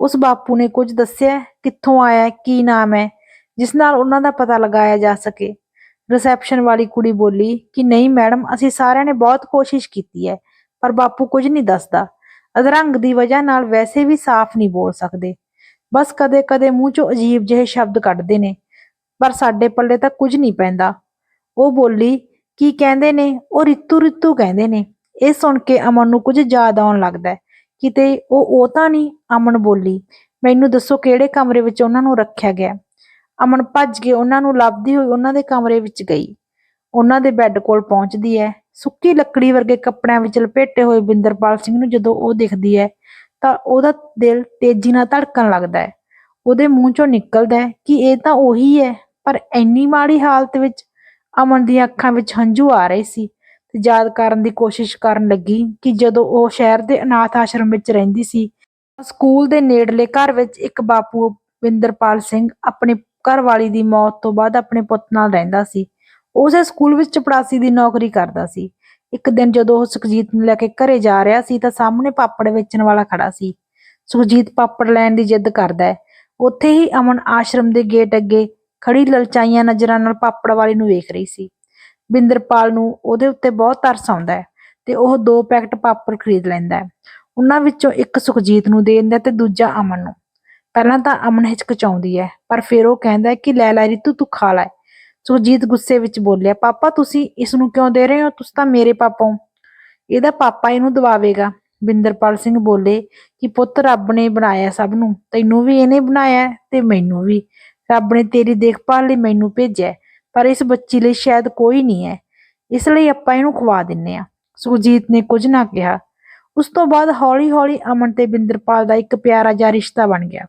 ਉਸ ਬਾਪੂ ਨੇ ਕੁਝ ਦੱਸਿਆ ਕਿੱਥੋਂ ਆਇਆ ਕੀ ਨਾਮ ਹੈ, ਜਿਸ ਨਾਲ ਉਹਨਾਂ ਦਾ ਪਤਾ ਲਗਾਇਆ ਜਾ ਸਕੇ। ਰਿਸੈਪਸ਼ਨ ਵਾਲੀ ਕੁੜੀ ਬੋਲੀ ਕਿ, ਨਹੀਂ ਮੈਡਮ, ਅਸੀਂ ਸਾਰਿਆਂ ਨੇ ਬਹੁਤ ਕੋਸ਼ਿਸ਼ ਕੀਤੀ ਹੈ, ਪਰ ਬਾਪੂ ਕੁਝ ਨਹੀਂ ਦੱਸਦਾ। ਅਧਰੰਗ ਦੀ ਵਜ੍ਹਾ ਨਾਲ ਵੈਸੇ ਵੀ ਸਾਫ਼ ਨਹੀਂ ਬੋਲ ਸਕਦੇ। ਬਸ ਕਦੇ-ਕਦੇ ਮੂੰਹ ਚੋਂ ਅਜੀਬ ਜਿਹੇ ਸ਼ਬਦ ਕੱਢਦੇ ਨੇ। ਪਰ ਸਾਡੇ ਪੱਲੇ ਤਾਂ ਕੁਝ ਨਹੀਂ ਪੈਂਦਾ। ਉਹ ਬੋਲੀ, ਕੀ ਕਹਿੰਦੇ ਨੇ? ਉਹ ਰਿੱਤੂ ਰਿੱਤੂ ਕਹਿੰਦੇ ਨੇ। ਇਹ ਸੁਣ ਕੇ ਅਮਨ ਨੂੰ ਕੁਝ ਯਾਦ ਆਉਣ ਲੱਗਦਾ ਕਿਤੇ ਉਹ ਉਹ ਤਾਂ ਨਹੀਂ, ਅਮਨ ਬੋਲੀ, ਮੈਨੂੰ ਦੱਸੋ ਕਿਹੜੇ ਕਮਰੇ ਵਿੱਚ ਉਹਨਾਂ ਨੂੰ ਰੱਖਿਆ ਗਿਆ? ਅਮਨ ਭੱਜ ਕੇ ਉਹਨਾਂ ਨੂੰ ਲੱਭਦੀ ਹੋਈ ਉਹਨਾਂ ਦੇ ਕਮਰੇ ਵਿੱਚ ਗਈ। ਉਹਨਾਂ ਦੇ ਬੈੱਡ ਕੋਲ ਪਹੁੰਚਦੀ ਹੈ। ਸੁੱਕੀ ਲੱਕੜੀ ਵਰਗੇ ਕੱਪੜਿਆਂ ਵਿੱਚ ਲਪੇਟੇ ਹੋਏ ਬਿੰਦਰਪਾਲ ਸਿੰਘ ਨੂੰ ਜਦੋਂ ਉਹ ਦਿਖਦੀ ਹੈ, ਤਾਂ ਉਹਦਾ ਦਿਲ ਤੇਜ਼ੀ ਨਾਲ ਧੜਕਣ ਲੱਗਦਾ ਹੈ। ਉਹਦੇ ਮੂੰਹ ਚੋਂ ਨਿਕਲਦਾ ਹੈ ਕਿ ਇਹ ਤਾਂ ਉਹੀ ਹੈ, ਪਰ ਇੰਨੀ ਮਾੜੀ ਹਾਲਤ ਵਿੱਚ ਅਮਨ ਦੀਆਂ ਅੱਖਾਂ ਵਿੱਚ ਹੰਝੂ ਆ ਰਹੇ ਸੀ ਤੇ ਯਾਦ ਕਰਨ ਦੀ ਕੋਸ਼ਿਸ਼ ਕਰਨ ਲੱਗੀ ਕਿ ਜਦੋਂ ਉਹ ਸ਼ਹਿਰ ਦੇ ਅਨਾਥ ਆਸ਼ਰਮ ਵਿੱਚ ਰਹਿੰਦੀ ਸੀ, ਤਾਂ ਸਕੂਲ ਦੇ ਨੇੜਲੇ ਘਰ ਵਿੱਚ ਇੱਕ ਬਾਪੂ ਵਿੰਦਰਪਾਲ ਸਿੰਘ ਆਪਣੀ ਘਰਵਾਲੀ ਦੀ ਮੌਤ ਤੋਂ ਬਾਅਦ ਆਪਣੇ ਪੁੱਤ ਨਾਲ ਰਹਿੰਦਾ ਸੀ। ਉਸੇ ਸਕੂਲ ਵਿੱਚ ਚਪੜਾਸੀ ਦੀ ਨੌਕਰੀ ਕਰਦਾ ਸੀ। ਇੱਕ ਦਿਨ ਜਦੋਂ ਉਹ ਸੁਖਜੀਤ ਨੂੰ ਲੈ ਕੇ ਘਰੇ ਜਾ ਰਿਹਾ ਸੀ ਤਾਂ ਸਾਹਮਣੇ ਪਾਪੜ ਵੇਚਣ ਵਾਲਾ ਖੜਾ ਸੀ। ਸੁਖਜੀਤ ਪਾਪੜ ਲੈਣ ਦੀ ਜਿੱਦ ਕਰਦਾ ਹੈ। ਉੱਥੇ ਹੀ ਅਮਨ ਆਸ਼ਰਮ ਦੇ ਗੇਟ ਅੱਗੇ ਖੜੀ ਲਲਚਾਈਆਂ ਨਜ਼ਰਾਂ ਨਾਲ ਪਾਪੜ ਵਾਲੀ ਨੂੰ ਵੇਖ ਰਹੀ ਸੀ। ਬਿੰਦਰਪਾਲ ਨੂੰ ਉਹਦੇ ਉੱਤੇ ਬਹੁਤ ਤਰਸ ਆਉਂਦਾ ਹੈ ਤੇ ਉਹ ਦੋ ਪੈਕਟ ਪਾਪੜ ਖਰੀਦ ਲੈਂਦਾ ਹੈ। ਉਹਨਾਂ ਵਿੱਚੋਂ ਇੱਕ ਸੁਖਜੀਤ ਨੂੰ ਦੇ ਦਿੰਦਾ ਤੇ ਦੂਜਾ ਅਮਨ ਨੂੰ। ਪਹਿਲਾਂ ਤਾਂ ਅਮਨ ਹਿਚਕਚਾਉਂਦੀ ਹੈ, ਪਰ ਫਿਰ ਉਹ ਕਹਿੰਦਾ ਹੈ ਕਿ, ਲੈ ਲੈ ਰਿਤੂ, ਤੂੰ ਖਾ ਲੈ। ਸੁਖਜੀਤ ਗੁੱਸੇ ਵਿੱਚ ਬੋਲਿਆ, ਪਾਪਾ, ਤੁਸੀਂ ਇਸ ਨੂੰ ਕਿਉਂ ਦੇ ਰਹੇ ਹੋ? ਤੁਸੀਂ ਤਾਂ ਮੇਰੇ ਪਾਪਾ ਹੋ। ਇਹਦਾ ਪਾਪਾ ਇਹਨੂੰ ਦਵਾਵੇਗਾ। ਬਿੰਦਰਪਾਲ ਸਿੰਘ ਬੋਲੇ ਕਿ ਪੁੱਤ ਰੱਬ ਨੇ ਬਣਾਇਆ ਸਭ ਨੂੰ, ਤੈਨੂੰ ਵੀ ਇਹਨੇ ਬਣਾਇਆ ਤੇ ਮੈਨੂੰ ਵੀ। ਰੱਬ ਨੇ ਤੇਰੀ ਦੇਖਭਾਲ ਲਈ ਮੈਨੂੰ ਭੇਜਿਆ ਪਰ ਇਸ ਬੱਚੀ ਲਈ ਸ਼ਾਇਦ ਕੋਈ ਨਹੀਂ ਹੈ। ਇਸ ਲਈ ਆਪਾਂ ਇਹਨੂੰ ਖਵਾ ਦਿੰਨੇ ਆ ਸੁਖਜੀਤ ਨੇ ਕੁਝ ਨਾ ਕਿਹਾ। ਉਸ ਤੋਂ ਬਾਅਦ ਹੌਲੀ-ਹੌਲੀ ਅਮਨ ਤੇ ਬਿੰਦਰਪਾਲ ਦਾ ਇੱਕ ਪਿਆਰਾ ਜਿਹਾ ਰਿਸ਼ਤਾ ਬਣ ਗਿਆ।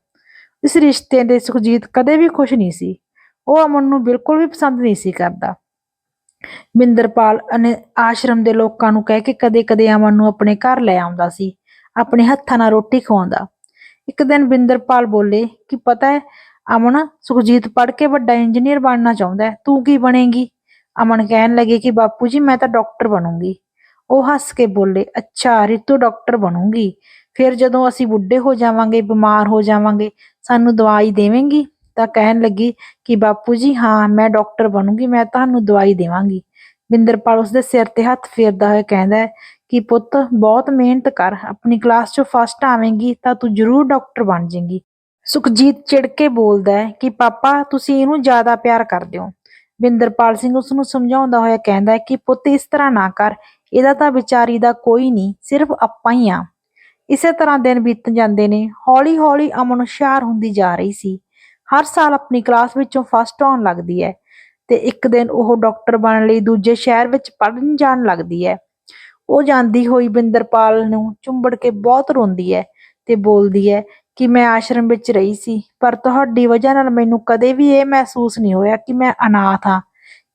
ਇਸ ਰਿਸ਼ਤੇ ਦੇ ਸੁਖਜੀਤ ਕਦੇ ਵੀ ਖੁਸ਼ ਨਹੀਂ ਸੀ। ਉਹ ਅਮਨ ਨੂੰ ਬਿਲਕੁਲ ਵੀ ਪਸੰਦ ਨਹੀਂ ਸੀ ਕਰਦਾ। ਬਿੰਦਰਪਾਲ ਅਨੇ, ਆਸ਼ਰਮ ਦੇ ਲੋਕਾਂ ਨੂੰ ਕਹਿ ਕੇ ਕਦੇ-ਕਦੇ ਅਮਨ ਨੂੰ ਆਪਣੇ ਘਰ ਲੈ ਆਉਂਦਾ ਸੀ, ਆਪਣੇ ਹੱਥਾਂ ਨਾਲ ਰੋਟੀ ਖਵਾਉਂਦਾ। ਇੱਕ ਦਿਨ ਬਿੰਦਰਪਾਲ ਬੋਲੇ ਕਿ ਪਤਾ ਹੈ, ਅਮਨ ਸੁਖਜੀਤ ਪੜ੍ਹ ਕੇ ਵੱਡਾ ਇੰਜੀਨੀਅਰ ਬਣਨਾ ਚਾਹੁੰਦਾ ਹੈ, ਤੂੰ ਕੀ ਬਣੇਗੀ? ਅਮਨ ਕਹਿਣ ਲੱਗੀ ਕਿ ਬਾਪੂ ਜੀ, ਮੈਂ ਤਾਂ ਡਾਕਟਰ ਬਣੂੰਗੀ। ਉਹ ਹੱਸ ਕੇ ਬੋਲੇ, ਅੱਛਾ, ਰਿਤੂ ਡਾਕਟਰ ਬਣੂੰਗੀ। ਫਿਰ ਜਦੋਂ ਅਸੀਂ ਬੁੱਢੇ ਹੋ ਜਾਵਾਂਗੇ, ਬਿਮਾਰ ਹੋ ਜਾਵਾਂਗੇ, ਸਾਨੂੰ ਦਵਾਈ ਦੇਵੇਂਗੀ? ਤਾਂ ਕਹਿਣ ਲੱਗੀ ਕਿ ਬਾਪੂ ਜੀ, ਹਾਂ, ਮੈਂ ਡਾਕਟਰ ਬਣੂੰਗੀ, ਮੈਂ ਤੁਹਾਨੂੰ ਦਵਾਈ ਦੇਵਾਂਗੀ। ਬਿੰਦਰਪਾਲ ਉਸਦੇ ਸਿਰ ਤੇ ਹੱਥ ਫੇਰਦਾ ਹੋਇਆ ਕਹਿੰਦਾ ਹੈ ਕਿ ਪੁੱਤ, ਬਹੁਤ ਮਿਹਨਤ ਕਰ, ਆਪਣੀ ਕਲਾਸ 'ਚੋਂ ਫਸਟ ਆਵੇਂਗੀ ਤਾਂ ਤੂੰ ਜ਼ਰੂਰ ਡਾਕਟਰ ਬਣ ਜਾਏਂਗੀ। ਸੁਖਜੀਤ ਚਿੜ ਕੇ ਬੋਲਦਾ ਹੈ ਕਿ ਪਾਪਾ, ਤੁਸੀਂ ਇਹਨੂੰ ਜ਼ਿਆਦਾ ਪਿਆਰ ਕਰਦੇ ਹੋ। ਬਿੰਦਰਪਾਲ ਸਿੰਘ ਉਸ ਨੂੰ ਸਮਝਾਉਂਦਾ ਹੋਇਆ ਕਹਿੰਦਾ ਹੈ ਕਿ ਪੁੱਤ, ਇਸ ਤਰ੍ਹਾਂ ਨਾ ਕਰ, ਇਹਦਾ ਤਾਂ ਵਿਚਾਰੀ ਦਾ ਕੋਈ ਨਹੀਂ, ਸਿਰਫ ਆਪਾਂ ਹੀ ਆ ਇਸੇ ਤਰ੍ਹਾਂ ਦਿਨ ਬੀਤ ਜਾਂਦੇ ਨੇ ਹੌਲੀ ਹੌਲੀ ਅਮਨ ਹੁਸ਼ਿਆਰ ਹੁੰਦੀ ਜਾ ਰਹੀ ਸੀ। ਹਰ ਸਾਲ ਆਪਣੀ ਕਲਾਸ ਵਿੱਚੋਂ ਫਸਟ ਆਉਣ ਲੱਗਦੀ ਹੈ ਤੇ ਇੱਕ ਦਿਨ ਉਹ ਡਾਕਟਰ ਬਣਨ ਲਈ ਦੂਜੇ ਸ਼ਹਿਰ ਵਿੱਚ ਪੜ੍ਹਨ ਜਾਣ ਲੱਗਦੀ ਹੈ। ਉਹ ਜਾਂਦੀ ਹੋਈ ਬਿੰਦਰਪਾਲ ਨੂੰ ਚੁੰਬੜ ਕੇ ਬਹੁਤ ਰੋਂਦੀ ਹੈ ਤੇ ਬੋਲਦੀ ਹੈ ਕਿ ਮੈਂ ਆਸ਼ਰਮ ਵਿੱਚ ਰਹੀ ਸੀ, ਪਰ ਤੁਹਾਡੀ ਵਜ੍ਹਾ ਨਾਲ ਮੈਨੂੰ ਕਦੇ ਵੀ ਇਹ ਮਹਿਸੂਸ ਨਹੀਂ ਹੋਇਆ ਕਿ ਮੈਂ ਅਨਾਥ ਹਾਂ।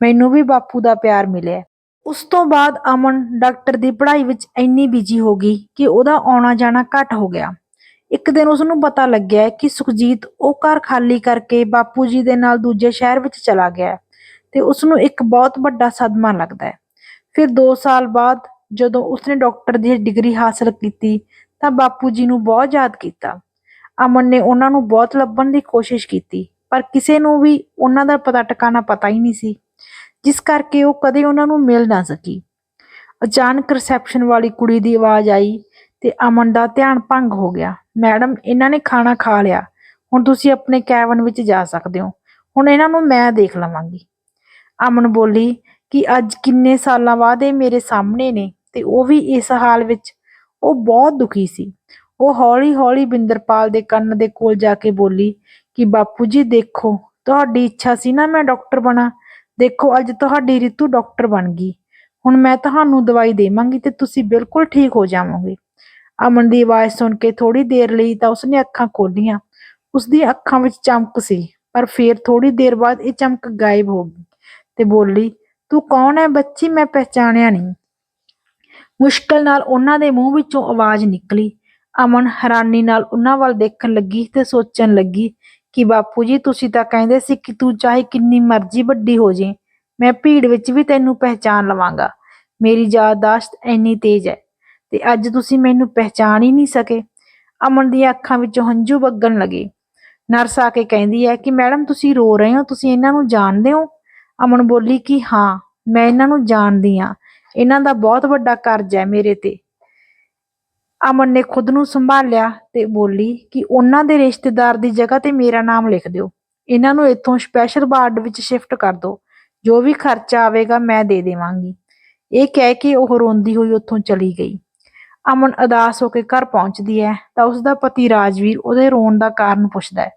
ਮੈਨੂੰ ਵੀ ਬਾਪੂ ਦਾ ਪਿਆਰ ਮਿਲਿਆ। ਉਸ ਤੋਂ ਬਾਅਦ ਅਮਨ ਡਾਕਟਰ ਦੀ ਪੜ੍ਹਾਈ ਵਿੱਚ ਇੰਨੀ ਬਿਜ਼ੀ ਹੋ ਗਈ ਕਿ ਉਹਦਾ ਆਉਣਾ ਜਾਣਾ ਘੱਟ ਹੋ ਗਿਆ। ਇੱਕ ਦਿਨ ਉਸ ਨੂੰ ਪਤਾ ਲੱਗਿਆ ਕਿ ਸੁਖਜੀਤ ਉਹ ਘਰ ਖਾਲੀ ਕਰਕੇ ਬਾਪੂ ਜੀ ਦੇ ਨਾਲ ਦੂਜੇ ਸ਼ਹਿਰ ਵਿੱਚ ਚਲਾ ਗਿਆ ਹੈ ਤੇ ਉਸ ਨੂੰ ਇੱਕ ਬਹੁਤ ਵੱਡਾ ਸਦਮਾ ਲੱਗਦਾ ਹੈ। ਫਿਰ 2 ਸਾਲ ਬਾਅਦ ਜਦੋਂ ਉਸਨੇ ਡਾਕਟਰ ਦੀ ਡਿਗਰੀ ਹਾਸਲ ਕੀਤੀ ਤਾਂ ਬਾਪੂ ਜੀ ਨੂੰ ਬਹੁਤ ਯਾਦ ਕੀਤਾ। ਅਮਨ ਨੇ ਉਹਨਾਂ ਨੂੰ ਬਹੁਤ ਲੱਭਣ ਦੀ ਕੋਸ਼ਿਸ਼ ਕੀਤੀ, ਪਰ ਕਿਸੇ ਨੂੰ ਵੀ ਉਹਨਾਂ ਦਾ ਪਤਾ ਟਿਕਾਣਾ ਪਤਾ ਹੀ ਨਹੀਂ ਸੀ, ਜਿਸ ਕਰਕੇ ਉਹ ਕਦੇ ਉਹਨਾਂ ਨੂੰ ਮਿਲ ਨਾ ਸਕੀ। ਅਚਾਨਕ ਰਿਸੈਪਸ਼ਨ ਵਾਲੀ ਕੁੜੀ ਦੀ ਆਵਾਜ਼ ਆਈ ਤੇ ਅਮਨ ਦਾ ਧਿਆਨ ਭੰਗ ਹੋ ਗਿਆ। ਮੈਡਮ, ਇਹਨਾਂ ਨੇ ਖਾਣਾ ਖਾ ਲਿਆ। ਹੁਣ ਤੁਸੀਂ ਆਪਣੇ ਕੈਬਨ ਵਿੱਚ ਜਾ ਸਕਦੇ ਹੋ। ਹੁਣ ਇਹਨਾਂ ਨੂੰ ਮੈਂ ਦੇਖ ਲਵਾਂਗੀ। ਅਮਨ ਬੋਲੀ ਕਿ ਅੱਜ ਕਿੰਨੇ ਸਾਲਾਂ ਬਾਅਦ ਇਹ ਮੇਰੇ ਸਾਹਮਣੇ ਨੇ ਤੇ ਉਹ ਵੀ ਇਸ ਹਾਲ ਵਿੱਚ ਉਹ ਬਹੁਤ ਦੁਖੀ ਸੀ। ਉਹ ਹੌਲੀ-ਹੌਲੀ ਬਿੰਦਰਪਾਲ ਦੇ ਕੰਨ ਦੇ ਕੋਲ ਜਾ ਕੇ ਬੋਲੀ ਕਿ, ਬਾਪੂ ਜੀ, ਦੇਖੋ, ਤੁਹਾਡੀ ਇੱਛਾ ਸੀ ਨਾ ਮੈਂ ਡਾਕਟਰ ਬਣਾ। ਦੇਖੋ, ਅੱਜ ਤੁਹਾਡੀ ਰਿਤੂ ਡਾਕਟਰ ਬਣ ਗਈ। ਹੁਣ ਮੈਂ ਤੁਹਾਨੂੰ ਦਵਾਈ ਦੇਵਾਂਗੀ ਤੇ ਤੁਸੀਂ ਬਿਲਕੁਲ ਠੀਕ ਹੋ ਜਾਵੋਗੇ। ਅਮਨ ਦੀ ਆਵਾਜ਼ ਸੁਣ ਕੇ ਥੋੜ੍ਹੀ ਦੇਰ ਲਈ ਤਾਂ ਉਸਨੇ ਅੱਖਾਂ ਖੋਲੀਆਂ ਉਸਦੀਆਂ ਅੱਖਾਂ ਵਿੱਚ ਚਮਕ ਸੀ, ਪਰ ਫੇਰ ਥੋੜ੍ਹੀ ਦੇਰ ਬਾਅਦ ਇਹ ਚਮਕ ਗਾਇਬ ਹੋ ਗਈ ਤੇ ਬੋਲੀ, ਤੂੰ ਕੌਣ ਹੈ ਬੱਚੀ? ਮੈਂ ਪਹਿਚਾਣਿਆ ਨਹੀਂ। ਮੁਸ਼ਕਲ ਨਾਲ ਉਹਨਾਂ ਦੇ ਮੂੰਹ ਵਿੱਚੋਂ ਆਵਾਜ਼ ਨਿਕਲੀ। ਅਮਨ ਹੈਰਾਨੀ ਨਾਲ ਉਹਨਾਂ ਵੱਲ ਦੇਖਣ ਲੱਗੀ ਤੇ ਸੋਚਣ ਲੱਗੀ ਕਿ, ਬਾਪੂ ਜੀ, ਤੁਸੀਂ ਤਾਂ ਕਹਿੰਦੇ ਸੀ ਕਿ ਤੂੰ ਚਾਹੇ ਕਿੰਨੀ ਮਰਜ਼ੀ ਵੱਡੀ ਹੋ ਜੇ ਮੈਂ ਭੀੜ ਵਿੱਚ ਵੀ ਤੈਨੂੰ ਪਹਿਚਾਣ ਲਵਾਂਗਾ। ਮੇਰੀ ਯਾਦਦਾਸ਼ਤ ਇੰਨੀ ਤੇਜ਼ ਹੈ ਤੇ ਅੱਜ ਤੁਸੀਂ ਮੈਨੂੰ ਪਹਿਚਾਨ ਹੀ ਨਹੀਂ ਸਕੇ। ਅਮਨ ਦੀਆਂ ਅੱਖਾਂ ਵਿੱਚੋਂ ਹੰਝੂ ਵਗਣ ਲੱਗੇ। ਨਰਸ ਆ ਕੇ ਕਹਿੰਦੀ ਹੈ ਕਿ ਮੈਡਮ, ਤੁਸੀਂ ਰੋ ਰਹੇ ਹੋ, ਤੁਸੀਂ ਇਹਨਾਂ ਨੂੰ ਜਾਣਦੇ ਹੋ? ਅਮਨ ਬੋਲੀ ਕਿ ਹਾਂ, ਮੈਂ ਇਹਨਾਂ ਨੂੰ ਜਾਣਦੀ ਹਾਂ। ਇਹਨਾਂ ਦਾ ਬਹੁਤ ਵੱਡਾ ਕਰਜ਼ ਹੈ ਮੇਰੇ ਤੇ। ਅਮਨ ਨੇ ਖੁਦ ਨੂੰ ਸੰਭਾਲਿਆ ਤੇ ਬੋਲੀ ਕਿ ਉਹਨਾਂ ਦੇ ਰਿਸ਼ਤੇਦਾਰ ਦੀ ਜਗ੍ਹਾ ਤੇ ਮੇਰਾ ਨਾਮ ਲਿਖ ਦਿਓ। ਇਹਨਾਂ ਨੂੰ ਇੱਥੋਂ ਸਪੈਸ਼ਲ ਵਾਰਡ ਵਿੱਚ ਸ਼ਿਫਟ ਕਰ ਦਿਓ। ਜੋ ਵੀ ਖਰਚਾ ਆਵੇਗਾ ਮੈਂ ਦੇ ਦੇਵਾਂਗੀ। ਇਹ ਕਹਿ ਕੇ ਉਹ ਰੋਂਦੀ ਹੋਈ ਉੱਥੋਂ ਚਲੀ ਗਈ। ਅਮਨ ਉਦਾਸ ਹੋ ਕੇ ਘਰ ਪਹੁੰਚਦੀ ਹੈ ਤਾਂ ਉਸ ਦਾ ਪਤੀ ਰਾਜਵੀਰ ਉਹਦੇ ਰੋਣ ਦਾ ਕਾਰਨ ਪੁੱਛਦਾ ਹੈ।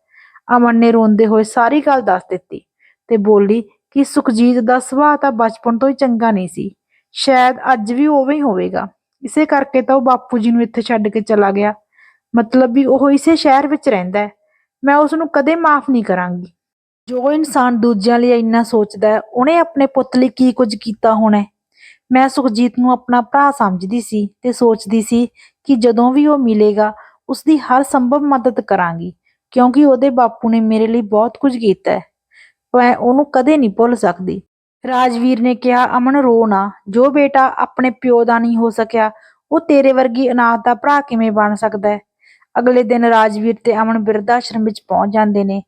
ਅਮਨ ਨੇ ਰੋਂਦੇ ਹੋਏ ਸਾਰੀ ਗੱਲ ਦੱਸ ਦਿੱਤੀ ਤੇ ਬੋਲੀ ਕਿ ਸੁਖਜੀਤ ਦਾ ਸੁਭਾਅ ਤਾਂ ਬਚਪਨ ਤੋਂ ਹੀ ਚੰਗਾ ਨਹੀਂ ਸੀ। ਸ਼ਾਇਦ ਅੱਜ ਵੀ ਉਵੇਂ ਹੀ ਹੋਵੇਗਾ। ਇਸੇ ਕਰਕੇ ਤਾਂ ਉਹ ਬਾਪੂ ਜੀ ਨੂੰ ਇੱਥੇ ਛੱਡ ਕੇ ਚਲਾ ਗਿਆ। ਮਤਲਬ ਵੀ ਉਹ ਇਸੇ ਸ਼ਹਿਰ ਵਿੱਚ ਰਹਿੰਦਾ ਹੈ। ਮੈਂ ਉਸ ਨੂੰ ਕਦੇ ਮਾਫ ਨਹੀਂ ਕਰਾਂਗੀ। ਜੋ ਇਨਸਾਨ ਦੂਜਿਆਂ ਲਈ ਇੰਨਾ ਸੋਚਦਾ ਹੈ, ਉਹਨੇ ਆਪਣੇ ਪੁੱਤ ਲਈ ਕੀ ਕੁਝ ਕੀਤਾ ਹੋਣਾ ਮੈਂ ਸੁਖਜੀਤ ਨੂੰ ਆਪਣਾ ਭਰਾ ਸਮਝਦੀ ਸੀ ਤੇ ਸੋਚਦੀ ਸੀ ਕਿ ਜਦੋਂ ਵੀ ਉਹ ਮਿਲੇਗਾ ਉਸ ਦੀ ਹਰ ਸੰਭਵ ਮਦਦ ਕਰਾਂਗੀ, ਕਿਉਂਕਿ ਉਹਦੇ ਬਾਪੂ ਨੇ ਮੇਰੇ ਲਈ ਬਹੁਤ ਕੁਝ ਕੀਤਾ ਹੈ। ਮੈਂ ਉਹਨੂੰ ਕਦੇ ਨਹੀਂ ਭੁੱਲ ਸਕਦੀ। ਰਾਜਵੀਰ ਨੇ ਕਿਹਾ, ਅਮਨ, ਰੋ ਨਾ। ਜੋ ਬੇਟਾ ਆਪਣੇ ਪਿਓ ਦਾ ਨਹੀਂ ਹੋ ਸਕਿਆ, ਉਹ ਤੇਰੇ ਵਰਗੀ ਅਨਾਥ ਦਾ ਭਰਾ ਕਿਵੇਂ ਬਣ ਸਕਦਾ ਹੈ? ਅਗਲੇ ਦਿਨ ਰਾਜਵੀਰ ਤੇ ਅਮਨ ਬਿਰਧ ਆਸ਼ਰਮ ਵਿੱਚ ਪਹੁੰਚ ਜਾਂਦੇ ਨੇ।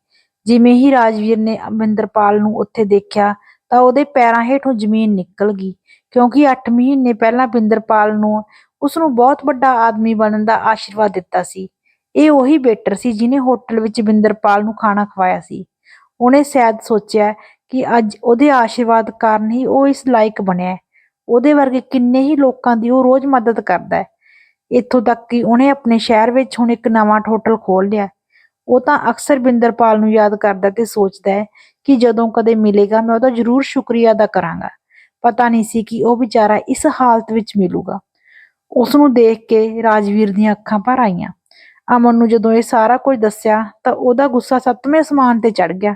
ਜਿਵੇਂ ਹੀ ਰਾਜਵੀਰ ਨੇ ਅਮਰਿੰਦਰਪਾਲ ਨੂੰ ਉੱਥੇ ਦੇਖਿਆ, ਤਾਂ ਉਹਦੇ ਪੈਰਾਂ ਹੇਠੋਂ ਜ਼ਮੀਨ ਨਿਕਲ ਗਈ। ਕਿਉਂਕਿ 8 ਮਹੀਨੇ ਪਹਿਲਾਂ ਬਿੰਦਰਪਾਲ ਨੂੰ ਉਸ ਨੂੰ ਬਹੁਤ ਵੱਡਾ ਆਦਮੀ ਬਣਨ ਦਾ ਆਸ਼ੀਰਵਾਦ ਦਿੱਤਾ ਸੀ। ਇਹ ਉਹੀ ਵੇਟਰ ਸੀ ਜਿਨੇ ਹੋਟਲ ਵਿੱਚ ਬਿੰਦਰਪਾਲ ਨੂੰ ਖਾਣਾ ਖਵਾਇਆ ਸੀ। ਉਹਨੇ ਸ਼ਾਇਦ ਸੋਚਿਆ ਕਿ ਅੱਜ ਉਹਦੇ ਆਸ਼ੀਰਵਾਦ ਕਾਰਨ ਹੀ ਉਹ ਇਸ ਲਾਇਕ ਬਣਿਆ ਉਹਦੇ ਵਰਗੇ ਕਿੰਨੇ ਹੀ ਲੋਕਾਂ ਦੀ ਉਹ ਰੋਜ਼ ਮਦਦ ਕਰਦਾ ਹੈ। ਇੱਥੋਂ ਤੱਕ ਕਿ ਉਹਨੇ ਆਪਣੇ ਸ਼ਹਿਰ ਵਿੱਚ ਹੁਣ ਇੱਕ ਨਵਾਂ ਹੋਟਲ ਖੋਲ ਲਿਆ। ਉਹ ਤਾਂ ਅਕਸਰ ਬਿੰਦਰਪਾਲ ਨੂੰ ਯਾਦ ਕਰਦਾ ਤੇ ਸੋਚਦਾ ਹੈ ਕਿ ਜਦੋਂ ਕਦੇ ਮਿਲੇਗਾ ਮੈਂ ਉਹਦਾ ਜ਼ਰੂਰ ਸ਼ੁਕਰੀਆ ਅਦਾ ਕਰਾਂਗਾ। ਪਤਾ ਨਹੀਂ ਸੀ ਕਿ ਉਹ ਵਿਚਾਰਾ ਇਸ ਹਾਲਤ ਵਿੱਚ ਮਿਲੂਗਾ। ਉਸ ਨੂੰ ਦੇਖ ਕੇ ਰਾਜਵੀਰ ਦੀਆਂ ਅੱਖਾਂ ਭਰ ਆਈਆਂ। ਅਮਨ ਨੂੰ ਜਦੋਂ ਇਹ ਸਾਰਾ ਕੁਝ ਦੱਸਿਆ ਤਾਂ ਉਹਦਾ ਗੁੱਸਾ ਸੱਤਵੇਂ ਅਸਮਾਨ ਤੇ ਚੜ ਗਿਆ।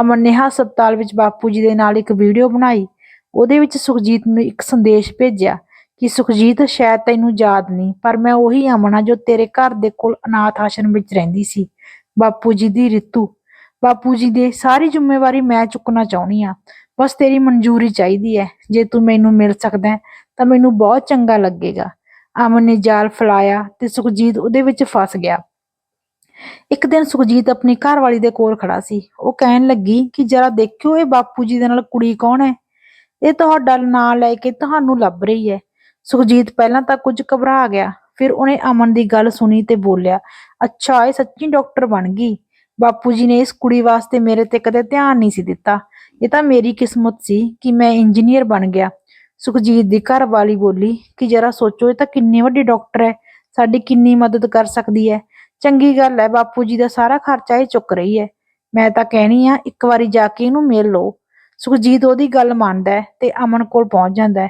ਅਮਨ ਨੇ ਹਸਪਤਾਲ ਵਿੱਚ ਬਾਪੂ ਜੀ ਦੇ ਨਾਲ ਇੱਕ ਵੀਡੀਓ ਬਣਾਈ। ਉਹਦੇ ਵਿੱਚ ਸੁਖਜੀਤ ਨੂੰ ਇੱਕ ਸੰਦੇਸ਼ ਭੇਜਿਆ ਕਿ, ਸੁਖਜੀਤ, ਸ਼ਾਇਦ ਤੈਨੂੰ ਯਾਦ ਨਹੀਂ, ਪਰ ਮੈਂ ਉਹੀ ਅਮਨ ਹਾਂ ਜੋ ਤੇਰੇ ਘਰ ਦੇ ਕੋਲ ਅਨਾਥ ਆਸ਼ਰਮ ਵਿੱਚ ਰਹਿੰਦੀ ਸੀ। ਬਾਪੂ ਜੀ ਦੀ ਰਿਤੂ। ਬਾਪੂ ਜੀ ਦੇ ਸਾਰੀ ਜ਼ਿੰਮੇਵਾਰੀ ਮੈਂ ਚੁੱਕਣਾ ਚਾਹੁੰਦੀ ਆ ਬਸ ਤੇਰੀ ਮਨਜ਼ੂਰੀ ਚਾਹੀਦੀ ਹੈ। ਜੇ ਤੂੰ ਮੈਨੂੰ ਮਿਲ ਸਕਦਾ ਤਾਂ ਮੈਨੂੰ ਬਹੁਤ ਚੰਗਾ ਲੱਗੇਗਾ। ਅਮਨ ਨੇ ਜਾਲ ਫੈਲਾਇਆ ਤੇ ਸੁਖਜੀਤ ਉਹਦੇ ਵਿੱਚ ਫਸ ਗਿਆ। ਇੱਕ ਦਿਨ ਸੁਖਜੀਤ ਆਪਣੀ ਘਰਵਾਲੀ ਦੇ ਕੋਲ ਖੜਾ ਸੀ। ਉਹ ਕਹਿਣ ਲੱਗੀ ਕਿ, ਜਰਾ ਦੇਖਿਓ ਇਹ ਬਾਪੂ ਜੀ ਦੇ ਨਾਲ ਕੁੜੀ ਕੌਣ ਹੈ? ਇਹ ਤੁਹਾਡਾ ਨਾਂ ਲੈ ਕੇ ਤੁਹਾਨੂੰ ਲੱਭ ਰਹੀ ਹੈ। ਸੁਖਜੀਤ ਪਹਿਲਾਂ ਤਾਂ ਕੁਝ ਘਬਰਾ ਗਿਆ। ਫਿਰ ਉਹਨੇ ਅਮਨ ਦੀ ਗੱਲ ਸੁਣੀ ਤੇ ਬੋਲਿਆ, ਅੱਛਾ, ਇਹ ਸੱਚੀ ਡਾਕਟਰ ਬਣ ਗਈ। ਬਾਪੂ ਜੀ ਨੇ ਇਸ ਕੁੜੀ ਵਾਸਤੇ ਮੇਰੇ ਤੇ ਕਦੇ ਧਿਆਨ ਨਹੀਂ ਸੀ ਦਿੱਤਾ। ਇਹ ਤਾਂ ਮੇਰੀ ਕਿਸਮਤ ਸੀ ਕਿ ਮੈਂ ਇੰਜੀਨੀਅਰ ਬਣ ਗਿਆ। ਸੁਖਜੀਤ ਦੀ ਘਰ ਵਾਲੀ ਬੋਲੀ ਕਿ ਜਰਾ ਸੋਚੋ, ਇਹ ਤਾਂ ਕਿੰਨੀ ਵੱਡੀ ਡਾਕਟਰ ਹੈ, ਸਾਡੀ ਕਿੰਨੀ ਮਦਦ ਕਰ ਸਕਦੀ ਹੈ। ਚੰਗੀ ਗੱਲ ਹੈ, ਬਾਪੂ ਜੀ ਦਾ ਸਾਰਾ ਖਰਚਾ ਇਹ ਚੁੱਕ ਰਹੀ ਹੈ। ਮੈਂ ਤਾਂ ਕਹਿਣੀ ਆ, ਇੱਕ ਵਾਰੀ ਜਾ ਕੇ ਇਹਨੂੰ ਮਿਲ ਲਓ। ਸੁਖਜੀਤ ਉਹਦੀ ਗੱਲ ਮੰਨਦਾ ਹੈ ਤੇ ਅਮਨ ਕੋਲ ਪਹੁੰਚ ਜਾਂਦਾ ਹੈ।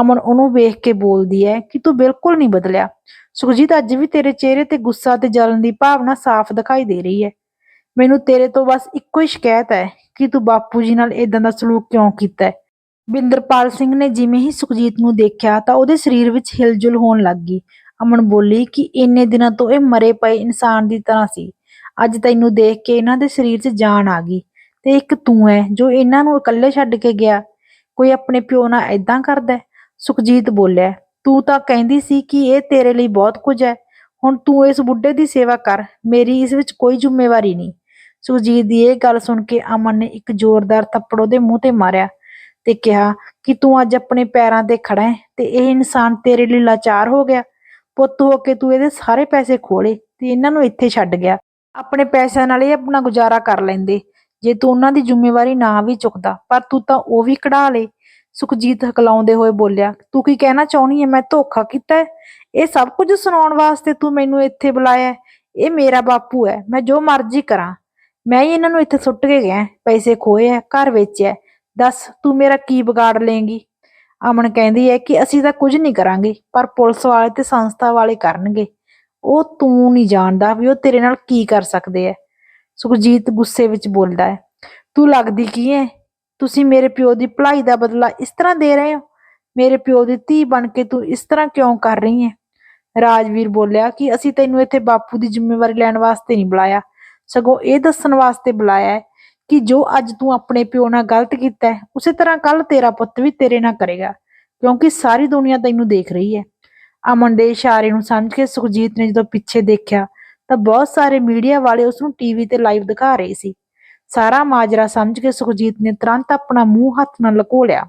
ਅਮਨ ਉਹਨੂੰ ਵੇਖ ਕੇ ਬੋਲਦੀ ਹੈ ਕਿ ਤੂੰ ਬਿਲਕੁਲ ਨਹੀਂ ਬਦਲਿਆ। ਸੁਖਜੀਤ ਅੱਜ ਵੀ ਤੇਰੇ ਚਿਹਰੇ ਤੇ ਗੁੱਸਾ ਤੇ ਜਲਨ ਦੀ ਭਾਵਨਾ ਸਾਫ਼ ਦਿਖਾਈ ਦੇ ਰਹੀ ਹੈ। ਮੈਨੂੰ ਤੇਰੇ ਤੋਂ ਬਸ ਇੱਕੋ ਹੀ ਸ਼ਿਕਾਇਤ ਹੈ ਕਿ ਤੂੰ ਬਾਪੂ ਜੀ ਨਾਲ ਇਦਾਂ ਦਾ ਸਲੂਕ ਕਿਉਂ ਕੀਤਾ ਹੈ? ਬਿੰਦਰਪਾਲ ਸਿੰਘ ਨੇ ਜਿਵੇਂ ਹੀ ਸੁਖਜੀਤ ਨੂੰ ਦੇਖਿਆ ਤਾਂ ਉਹਦੇ ਸਰੀਰ ਵਿੱਚ ਹਿਲਜੁਲ ਹੋਣ ਲੱਗ ਗਈ। ਅਮਨ ਬੋਲੀ ਕਿ ਇੰਨੇ ਦਿਨਾਂ ਤੋਂ ਇਹ ਮਰੇ ਪਏ ਇਨਸਾਨ ਦੀ ਤਰ੍ਹਾਂ ਸੀ। ਅੱਜ ਤੈਨੂੰ ਦੇਖ ਕੇ ਇਹਨਾਂ ਦੇ ਸਰੀਰ 'ਚ ਜਾਨ ਆ ਗਈ ਤੇ ਇੱਕ ਤੂੰ ਹੈ ਜੋ ਇਹਨਾਂ ਨੂੰ ਇਕੱਲੇ ਛੱਡ ਕੇ ਗਿਆ। ਕੋਈ ਆਪਣੇ ਪਿਓ ਨਾਲ ਐਦਾਂ ਕਰਦਾ ਸੁਖਜੀਤ ਬੋਲਿਆ, ਤੂੰ ਤਾਂ ਕਹਿੰਦੀ ਸੀ ਕਿ ਇਹ ਤੇਰੇ ਲਈ ਬਹੁਤ ਕੁਝ ਹੈ। ਹੁਣ ਤੂੰ ਇਸ ਬੁੱਢੇ ਦੀ ਸੇਵਾ ਕਰ। ਮੇਰੀ ਇਸ ਵਿੱਚ ਕੋਈ ਜ਼ਿੰਮੇਵਾਰੀ ਨਹੀਂ। ਸੁਖਜੀਤ ਦੀ ਇਹ ਗੱਲ ਸੁਣ ਕੇ ਅਮਨ ਨੇ ਇੱਕ ਜ਼ੋਰਦਾਰ ਥੱਪੜ ਉਹਦੇ ਮੂੰਹ ਤੇ ਮਾਰਿਆ ਤੇ ਕਿਹਾ ਕਿ ਤੂੰ ਅੱਜ ਆਪਣੇ ਪੈਰਾਂ ਤੇ ਖੜਾ ਹੈ ਤੇ ਇਹ ਇਨਸਾਨ ਤੇਰੇ ਲਈ ਲਾਚਾਰ ਹੋ ਗਿਆ। ਪੁੱਤ ਹੋ ਕੇ ਤੂੰ ਇਹਦੇ ਸਾਰੇ ਪੈਸੇ ਖੋਲੇ ਤੇ ਇਹਨਾਂ ਨੂੰ ਇੱਥੇ ਛੱਡ ਗਿਆ। ਆਪਣੇ ਪੈਸਿਆਂ ਨਾਲ ਇਹ ਆਪਣਾ ਗੁਜ਼ਾਰਾ ਕਰ ਲੈਂਦੇ। ਜੇ ਤੂੰ ਉਹਨਾਂ ਦੀ ਜ਼ਿੰਮੇਵਾਰੀ ਨਾ ਵੀ ਚੁੱਕਦਾ, ਪਰ ਤੂੰ ਤਾਂ ਉਹ ਵੀ ਕਢਾ ਲੇ। ਸੁਖਜੀਤ ਹਕਲਾਉਂਦੇ ਹੋਏ ਬੋਲਿਆ, ਤੂੰ ਕੀ ਕਹਿਣਾ ਚਾਹੁੰਦੀ ਹੈ ਮੈਂ ਧੋਖਾ ਕੀਤਾ ਹੈ। ਇਹ ਸਭ ਕੁਝ ਸੁਣਾਉਣ ਵਾਸਤੇ ਤੂੰ ਮੈਨੂੰ ਇੱਥੇ ਬੁਲਾਇਆ ਇਹ ਮੇਰਾ ਬਾਪੂ ਹੈ। ਮੈਂ ਜੋ ਮਰਜ਼ੀ ਕਰਾਂ। ਮੈਂ ਹੀ ਇਹਨਾਂ ਨੂੰ ਇੱਥੇ ਸੁੱਟ ਕੇ ਗਿਆ, ਪੈਸੇ ਖੋਏ ਆ, ਘਰ ਵੇਚਿਆ ਦੱਸ, ਤੂੰ ਮੇਰਾ ਕੀ ਵਿਗਾੜ ਲੇਂਗੀ ਅਮਨ ਕਹਿੰਦੀ ਹੈ ਕਿ ਅਸੀਂ ਤਾਂ ਕੁਝ ਨਹੀਂ ਕਰਾਂਗੇ, ਪਰ ਪੁਲਿਸ ਵਾਲੇ ਤੇ ਸੰਸਥਾ ਵਾਲੇ ਕਰਨਗੇ। ਉਹ ਤੂੰ ਨਹੀਂ ਜਾਣਦਾ ਵੀ ਉਹ ਤੇਰੇ ਨਾਲ ਕੀ ਕਰ ਸਕਦੇ ਐ ਸੁਖਜੀਤ ਗੁੱਸੇ ਵਿੱਚ ਬੋਲਦਾ ਹੈ, ਤੂੰ ਲੱਗਦੀ ਕੀ ਹੈ ਤੁਸੀਂ ਮੇਰੇ ਪਿਓ ਦੀ ਭਲਾਈ ਦਾ ਬਦਲਾ ਇਸ ਤਰ੍ਹਾਂ ਦੇ ਰਹੇ ਹੋ? ਮੇਰੇ ਪਿਓ ਦੀ ਧੀ ਬਣ ਕੇ ਤੂੰ ਇਸ ਤਰ੍ਹਾਂ ਕਿਉਂ ਕਰ ਰਹੀ ਹੈ ਰਾਜਵੀਰ ਬੋਲਿਆ ਕਿ ਅਸੀਂ ਤੈਨੂੰ ਇੱਥੇ ਬਾਪੂ ਦੀ ਜ਼ਿੰਮੇਵਾਰੀ ਲੈਣ ਵਾਸਤੇ ਨਹੀਂ ਬੁਲਾਇਆ। ਸਗੋਂ ਇਹ ਦੱਸਣ ਵਾਸਤੇ ਬੁਲਾਇਆ ਹੈ ਕਿ ਜੋ ਅੱਜ ਤੂੰ ਆਪਣੇ ਪਿਓ ਨਾਲ ਗਲਤ ਕੀਤਾ ਹੈ, ਉਸੇ ਤਰ੍ਹਾਂ ਕੱਲ ਤੇਰਾ ਪੁੱਤ ਵੀ ਤੇਰੇ ਨਾਲ ਕਰੇਗਾ, ਕਿਉਂਕਿ ਸਾਰੀ ਦੁਨੀਆ ਤੈਨੂੰ ਦੇਖ ਰਹੀ ਹੈ। ਅਮਨ ਦੇ ਇਸ਼ਾਰੇ ਨੂੰ ਸਮਝ ਕੇ ਸੁਖਜੀਤ ਨੇ ਜਦੋਂ ਪਿੱਛੇ ਦੇਖਿਆ ਤਾਂ ਬਹੁਤ ਸਾਰੇ ਮੀਡੀਆ ਵਾਲੇ ਉਸ ਨੂੰ ਟੀਵੀ ਤੇ ਲਾਈਵ ਦਿਖਾ ਰਹੇ ਸੀ। ਸਾਰਾ ਮਾਜਰਾ ਸਮਝ ਕੇ ਸੁਖਜੀਤ ਨੇ ਤੁਰੰਤ ਆਪਣਾ ਮੂੰਹ ਹੱਥ ਨਾਲ ਲਕੋ ਲਿਆ।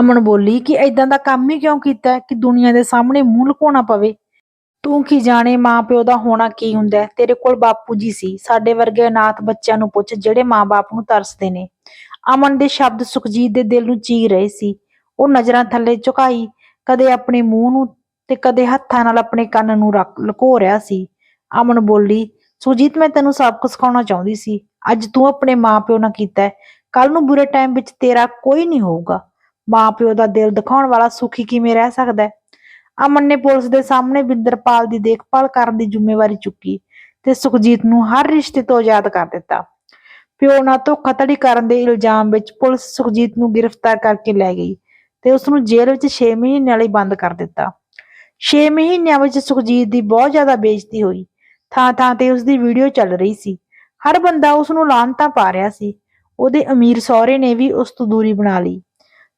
ਅਮਨ ਬੋਲੀ ਕਿ ਐਦਾਂ ਦਾ ਕੰਮ ਹੀ ਕਿਉਂ ਕੀਤਾ ਕਿ ਦੁਨੀਆ ਦੇ ਸਾਹਮਣੇ ਮੂੰਹ ਲੁਕਾਉਣਾ ਪਵੇ? ਤੂੰ ਕੀ ਜਾਣੇ ਮਾਂ ਪਿਓ ਦਾ ਹੋਣਾ ਕੀ ਹੁੰਦਾ ਤੇਰੇ ਕੋਲ ਬਾਪੂ ਜੀ ਸੀ। ਸਾਡੇ ਵਰਗੇ ਅਨਾਥ ਬੱਚਿਆਂ ਨੂੰ ਪੁੱਛ ਜਿਹੜੇ ਮਾਂ-ਬਾਪ ਨੂੰ ਤਰਸਦੇ ਨੇ। ਅਮਨ ਦੇ ਸ਼ਬਦ ਸੁਖਜੀਤ ਦੇ ਦਿਲ ਨੂੰ ਚੀਰ ਰਹੇ ਸੀ। ਉਹ ਨਜ਼ਰਾਂ ਥੱਲੇ ਝੁਕਾਈ, ਕਦੇ ਆਪਣੇ ਮੂੰਹ ਨੂੰ ਤੇ ਕਦੇ ਹੱਥਾਂ ਨਾਲ ਆਪਣੇ ਕੰਨ ਨੂੰ ਰੱਖ, ਲੁਕੋ ਰਿਹਾ ਸੀ। ਅਮਨ ਬੋਲੀ ਸੁਜੀਤ ਮੈਂ ਤੈਨੂੰ ਸਬਕ ਸਿਖਾਉਣਾ ਚਾਹੁੰਦੀ ਸੀ। ਅੱਜ ਤੂੰ ਆਪਣੇ ਮਾਪਿਓ ਨਾਲ ਕੀਤਾ ਕੱਲ ਨੂੰ ਬੁਰੇ ਟਾਈਮ ਵਿੱਚ ਤੇਰਾ ਕੋਈ ਨਹੀਂ ਹੋਊਗਾ। ਮਾਪਿਓ ਦਾ ਦਿਲ ਦਿਖਾਉਣ ਵਾਲਾ ਸੁਖੀ ਕਿਵੇਂ ਰਹਿ ਸਕਦਾ ਹੈ? ਅਮਨ ਨੇ ਪੁਲਿਸ ਦੇ ਸਾਹਮਣੇ ਬਿੰਦਰਪਾਲ ਦੀ ਦੇਖਭਾਲ ਕਰਨ ਦੀ ਜ਼ਿੰਮੇਵਾਰੀ ਚੁੱਕੀ ਤੇ ਸੁਖਜੀਤ ਨੂੰ ਹਰ ਰਿਸ਼ਤੇ ਤੋਂ ਆਜ਼ਾਦ ਕਰ ਦਿੱਤਾ। ਪਿਓ ਨਾਲ ਧੋਖਾਧੜੀ ਕਰਨ ਦੇ ਇਲਜ਼ਾਮ ਵਿੱਚ ਪੁਲਿਸ ਸੁਖਜੀਤ ਨੂੰ ਗ੍ਰਿਫਤਾਰ ਕਰਕੇ ਲੈ ਗਈ ਤੇ ਉਸ ਨੂੰ ਜੇਲ੍ਹ ਵਿੱਚ 6 ਮਹੀਨਿਆਂ ਲਈ ਬੰਦ ਕਰ ਦਿੱਤਾ। 6 ਮਹੀਨਿਆਂ ਵਿੱਚ ਸੁਖਜੀਤ ਦੀ ਬਹੁਤ ਜ਼ਿਆਦਾ ਬੇਇੱਜ਼ਤੀ ਹੋਈ। ਥਾਂ ਥਾਂ ਤੇ ਉਸ ਦੀ ਵੀਡੀਓ ਚੱਲ ਰਹੀ ਸੀ। ਹਰ ਬੰਦਾ ਉਸ ਨੂੰ ਲਾਹਨਤਾਂ ਪਾ ਰਿਹਾ ਸੀ। ਉਹਦੇ ਅਮੀਰ ਸਹੁਰੇ ਨੇ ਵੀ ਉਸ ਤੋਂ ਦੂਰੀ ਬਣਾ ਲਈ।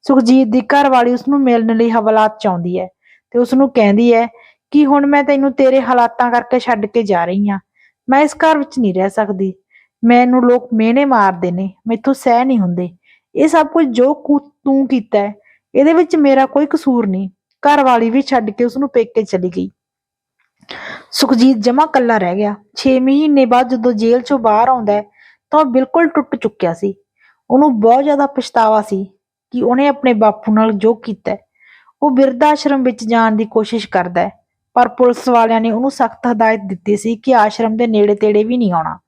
ਸੁਖਜੀਤ ਦੀ ਘਰਵਾਲੀ ਉਸ ਨੂੰ ਮਿਲਣ ਲਈ ਹਵਾਲਾਤ ਚਾਹੁੰਦੀ ਹੈ। ਤੇ ਉਸ ਨੂੰ ਕਹਿੰਦੀ ਹੈ ਕਿ ਹੁਣ ਮੈਂ ਤੈਨੂੰ ਤੇਰੇ ਹਾਲਾਤਾਂ ਕਰਕੇ ਛੱਡ ਕੇ ਜਾ ਰਹੀ ਹਾਂ ਮੈਂ ਇਸ ਘਰ ਵਿੱਚ ਨਹੀਂ ਰਹਿ ਸਕਦੀ। ਮੈਨੂੰ ਲੋਕ ਮਿਹਣੇ ਮਾਰਦੇ ਨੇ, ਮੈਥੋਂ ਸਹਿ ਨਹੀਂ ਹੁੰਦੇ। ਇਹ ਸਭ ਕੁਝ ਜੋ ਤੂੰ ਕੀਤਾ ਹੈ ਇਹਦੇ ਵਿੱਚ ਮੇਰਾ ਕੋਈ ਕਸੂਰ ਨਹੀਂ। ਘਰ ਵਾਲੀ ਵੀ ਛੱਡ ਕੇ ਉਸ ਨੂੰ ਪੇਕੇ ਚਲੀ ਗਈ। ਸੁਖਜੀਤ ਜਮਾ ਕੱਲਾ ਰਹਿ ਗਿਆ। 6 ਮਹੀਨੇ ਬਾਅਦ ਜਦੋਂ ਜੇਲ੍ਹ ਚੋਂ ਬਾਹਰ ਆਉਂਦਾ ਹੈ ਤਾਂ ਉਹ ਬਿਲਕੁਲ ਟੁੱਟ ਚੁੱਕਿਆ ਸੀ। ਉਹਨੂੰ ਬਹੁਤ ਜ਼ਿਆਦਾ ਪਛਤਾਵਾ ਸੀ ਕਿ ਉਹਨੇ ਆਪਣੇ ਬਾਪੂ ਨਾਲ ਜੋ ਕੀਤਾ ਉਹ ਬਿਰਧ ਆਸ਼ਰਮ ਵਿੱਚ ਜਾਣ ਦੀ ਕੋਸ਼ਿਸ਼ ਕਰਦਾ ਹੈ, ਪਰ ਪੁਲਿਸ ਵਾਲਿਆਂ ਨੇ ਉਹਨੂੰ ਸਖਤ ਹਦਾਇਤ ਦਿੱਤੀ ਸੀ ਕਿ ਆਸ਼ਰਮ ਦੇ ਨੇੜੇ ਤੇੜੇ ਵੀ ਨਹੀਂ ਆਉਣਾ।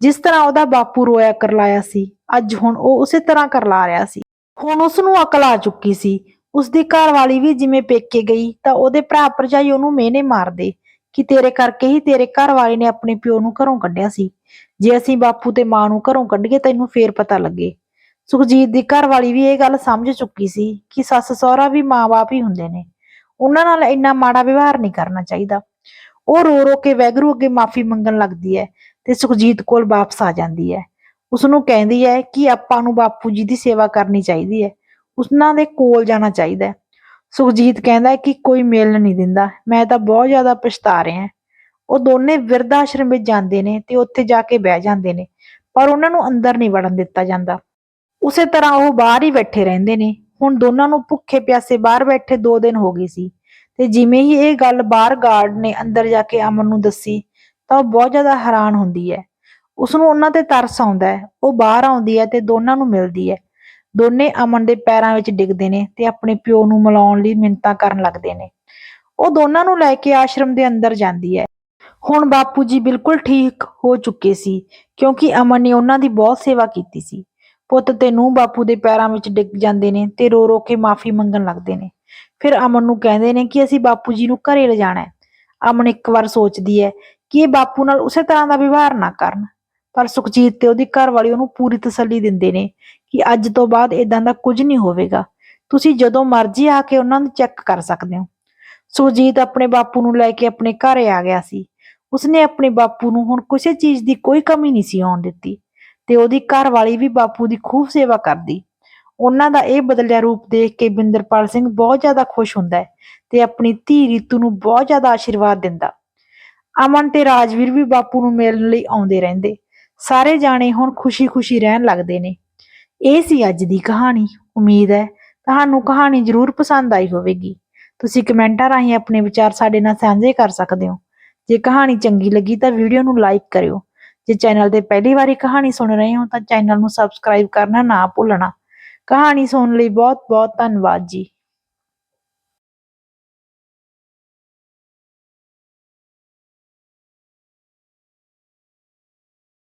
ਜਿਸ ਤਰ੍ਹਾਂ ਉਹਦਾ ਬਾਪੂ ਰੋਇਆ ਕਰਲਾਇਆ ਸੀ, ਅੱਜ ਹੁਣ ਉਹ ਉਸੇ ਤਰ੍ਹਾਂ ਕਰਲਾ ਰਿਹਾ ਸੀ। ਹੁਣ ਉਸ ਨੂੰ ਅਕਲ ਆ ਚੁੱਕੀ ਸੀ। ਉਸ ਦੀ ਘਰ ਵੀ ਜਿਵੇਂ ਪੇਕੇ ਗਈ, ਤਾਂ ਉਹਦੇ ਭਰਾ ਭਰਜਾਈ ਉਹਨੂੰ ਮਿਹਨੇ ਮਾਰਦੇ ਕਿ ਤੇਰੇ ਕਰਕੇ ਹੀ ਤੇਰੇ ਘਰ ਵਾਲੇ ਨੇ ਆਪਣੇ ਪਿਓ ਨੂੰ ਘਰੋਂ ਕੱਢਿਆ ਸੀ। ਜੇ ਅਸੀਂ ਬਾਪੂ ਤੇ ਮਾਂ ਨੂੰ ਘਰੋਂ ਕੱਢੀਏ ਤੈਨੂੰ ਫੇਰ ਪਤਾ ਲੱਗੇ। ਸੁਖਜੀਤ ਦੀ ਘਰਵਾਲੀ ਵੀ ਇਹ ਗੱਲ ਸਮਝ ਚੁੱਕੀ ਸੀ ਕਿ ਸੱਸ ਸਹੁਰਾ ਵੀ ਮਾਂ-ਬਾਪ ਹੀ ਹੁੰਦੇ ਨੇ। ਉਹਨਾਂ ਨਾਲ ਇੰਨਾ ਮਾੜਾ ਵਿਵਹਾਰ ਨਹੀਂ ਕਰਨਾ ਚਾਹੀਦਾ। ਉਹ ਰੋ ਰੋ ਕੇ ਵੈਗਰੂ ਅੱਗੇ ਮਾਫੀ ਮੰਗਣ ਲੱਗਦੀ ਹੈ ਤੇ ਸੁਖਜੀਤ ਕੋਲ ਵਾਪਸ ਆ ਜਾਂਦੀ ਹੈ। ਉਸ ਨੂੰ ਕਹਿੰਦੀ ਹੈ ਕਿ ਆਪਾਂ ਨੂੰ ਬਾਪੂ ਜੀ ਦੀ ਸੇਵਾ ਕਰਨੀ ਚਾਹੀਦੀ ਹੈ। ਉਸਨਾਂ ਦੇ ਕੋਲ ਜਾਣਾ ਚਾਹੀਦਾ ਹੈ। ਸੁਖਜੀਤ ਕਹਿੰਦਾ ਹੈ ਕਿ ਕੋਈ ਮਿਲ ਨਹੀਂ ਦਿੰਦਾ। ਮੈਂ ਤਾਂ ਬਹੁਤ ਜ਼ਿਆਦਾ ਪਛਤਾ ਰਿਹਾ ਉਹ ਦੋਨੇ ਵਿਰਧ ਆਸ਼ਰਮ ਵਿੱਚ ਜਾਂਦੇ ਨੇ ਤੇ ਉੱਥੇ ਜਾ ਕੇ ਬਹਿ ਜਾਂਦੇ ਨੇ। ਪਰ ਉਹਨਾਂ ਨੂੰ ਅੰਦਰ ਨਹੀਂ ਵੜਨ ਦਿੱਤਾ ਜਾਂਦਾ। ਉਸੇ ਤਰ੍ਹਾਂ ਉਹ ਬਾਹਰ ਹੀ ਬੈਠੇ ਰਹਿੰਦੇ ਨੇ। ਹੁਣ ਦੋਨਾਂ ਨੂੰ ਭੁੱਖੇ ਪਿਆਸੇ ਬਾਹਰ ਬੈਠੇ 2 ਦਿਨ ਹੋ ਗਏ ਸੀ। ਤੇ ਜਿਵੇਂ ਹੀ ਇਹ ਗੱਲ ਬਾਹਰ ਗਾਰਡ ਨੇ ਅੰਦਰ ਜਾ ਕੇ ਅਮਨ ਨੂੰ ਦੱਸੀ, ਤਾਂ ਉਹ ਬਹੁਤ ਜ਼ਿਆਦਾ ਹੈਰਾਨ ਹੁੰਦੀ ਹੈ। ਉਸ ਨੂੰ ਉਹਨਾਂ ਤੇ ਤਰਸ ਆਉਂਦਾ ਹੈ। ਉਹ ਬਾਹਰ ਆਉਂਦੀ ਹੈ ਤੇ ਦੋਨਾਂ ਨੂੰ ਮਿਲਦੀ ਹੈ। ਦੋਨੇ ਅਮਨ ਦੇ ਪੈਰਾਂ ਵਿੱਚ ਡਿੱਗਦੇ ਨੇ ਤੇ ਆਪਣੇ ਪਿਓ ਨੂੰ ਮਿਲਾਉਣ ਲਈ ਮਿੰਨਤਾਂ ਕਰਨ ਲੱਗਦੇ ਨੇ। ਉਹ ਦੋਨਾਂ ਨੂੰ ਲੈ ਕੇ ਆਸ਼ਰਮ ਦੇ ਅੰਦਰ ਜਾਂਦੀ ਹੈ। ਹੁਣ ਬਾਪੂ ਜੀ ਬਿਲਕੁਲ ਠੀਕ ਹੋ ਚੁੱਕੇ ਸੀ, ਕਿਉਂਕਿ ਅਮਨ ਨੇ ਉਹਨਾਂ ਦੀ ਬਹੁਤ ਸੇਵਾ ਕੀਤੀ ਸੀ। ਪੁੱਤ ਤੇ ਨੂੰ ਬਾਪੂ ਦੇ ਪੈਰਾਂ ਵਿੱਚ ਡਿੱਗ ਜਾਂਦੇ ਨੇ ਤੇ ਰੋ ਰੋ ਕੇ ਮਾਫੀ ਮੰਗਣ ਲੱਗਦੇ ਨੇ। ਫਿਰ ਅਮਨ ਨੂੰ ਕਹਿੰਦੇ ਨੇ ਕਿ ਅਸੀਂ ਬਾਪੂ ਜੀ ਨੂੰ ਘਰੇ ਲਿਜਾਣਾ ਹੈ। ਅਮਨ ਇੱਕ ਵਾਰ ਸੋਚਦੀ ਹੈ ਕਿ ਇਹ ਬਾਪੂ ਨਾਲ ਉਸੇ ਤਰ੍ਹਾਂ ਦਾ ਵਿਵਹਾਰ ਨਾ ਕਰਨ। ਪਰ ਸੁਖਜੀਤ ਤੇ ਉਹਦੀ ਘਰਵਾਲੀ ਉਹਨੂੰ ਪੂਰੀ ਤਸੱਲੀ ਦਿੰਦੇ ਨੇ ਕਿ ਅੱਜ ਤੋਂ ਬਾਅਦ ਇਦਾਂ ਦਾ ਕੁਝ ਨਹੀਂ ਹੋਵੇਗਾ। ਤੁਸੀਂ ਜਦੋਂ ਮਰਜ਼ੀ ਆ ਕੇ ਉਹਨਾਂ ਨੂੰ ਚੈੱਕ ਕਰ ਸਕਦੇ ਹੋ। ਸੁਖਜੀਤ ਆਪਣੇ ਬਾਪੂ ਨੂੰ ਲੈ ਕੇ ਆਪਣੇ ਘਰੇ ਆ ਗਿਆ ਸੀ। ਉਸਨੇ ਆਪਣੇ ਬਾਪੂ ਨੂੰ ਹੁਣ ਕਿਸੇ ਚੀਜ਼ ਦੀ ਕੋਈ ਕਮੀ ਨਹੀਂ ਸੀ ਆਉਣ ਦਿੱਤੀ। ਤੇ ਉਹਦੀ ਘਰਵਾਲੀ ਵੀ ਬਾਪੂ ਦੀ ਖੂਬ ਸੇਵਾ ਕਰਦੀ। ਉਹਨਾਂ ਦਾ ਇਹ ਬਦਲਿਆ ਰੂਪ ਦੇਖ ਕੇ ਬਿੰਦਰਪਾਲ ਸਿੰਘ ਬਹੁਤ ਜ਼ਿਆਦਾ ਖੁਸ਼ ਹੁੰਦਾ ਹੈ ਤੇ ਆਪਣੀ ਧੀ ਰੀਤੂ ਨੂੰ ਬਹੁਤ ਜ਼ਿਆਦਾ ਆਸ਼ੀਰਵਾਦ ਦਿੰਦਾ। ਅਮਨ ਤੇ ਰਾਜਵੀਰ ਵੀ ਬਾਪੂ ਨੂੰ ਮਿਲਣ ਲਈ ਆਉਂਦੇ ਰਹਿੰਦੇ। ਸਾਰੇ ਜਾਣੇ ਹੁਣ ਖੁਸ਼ੀ-ਖੁਸ਼ੀ ਰਹਿਣ ਲੱਗਦੇ ਨੇ। ਇਹ ਸੀ ਅੱਜ ਦੀ ਕਹਾਣੀ। ਉਮੀਦ ਹੈ ਤੁਹਾਨੂੰ ਕਹਾਣੀ ਜ਼ਰੂਰ ਪਸੰਦ ਆਈ ਹੋਵੇਗੀ। ਤੁਸੀਂ ਕਮੈਂਟਾਂ ਰਾਹੀਂ ਆਪਣੇ ਵਿਚਾਰ ਸਾਡੇ ਨਾਲ ਸਾਂਝੇ ਕਰ ਸਕਦੇ ਹੋ। ਜੇ ਕਹਾਣੀ ਚੰਗੀ ਲੱਗੀ ਤਾਂ ਵੀਡੀਓ ਨੂੰ ਲਾਈਕ ਕਰਿਓ। ਜੇ ਚੈਨਲ ਤੇ ਪਹਿਲੀ ਵਾਰੀ ਕਹਾਣੀ ਸੁਣ ਰਹੇ ਹੋ ਤਾਂ ਚੈਨਲ ਨੂੰ ਸਬਸਕ੍ਰਾਈਬ ਕਰਨਾ ਨਾ ਭੁੱਲਣਾ। ਕਹਾਣੀ ਸੁਣਨ ਲਈ ਬਹੁਤ ਬਹੁਤ ਧੰਨਵਾਦ ਜੀ।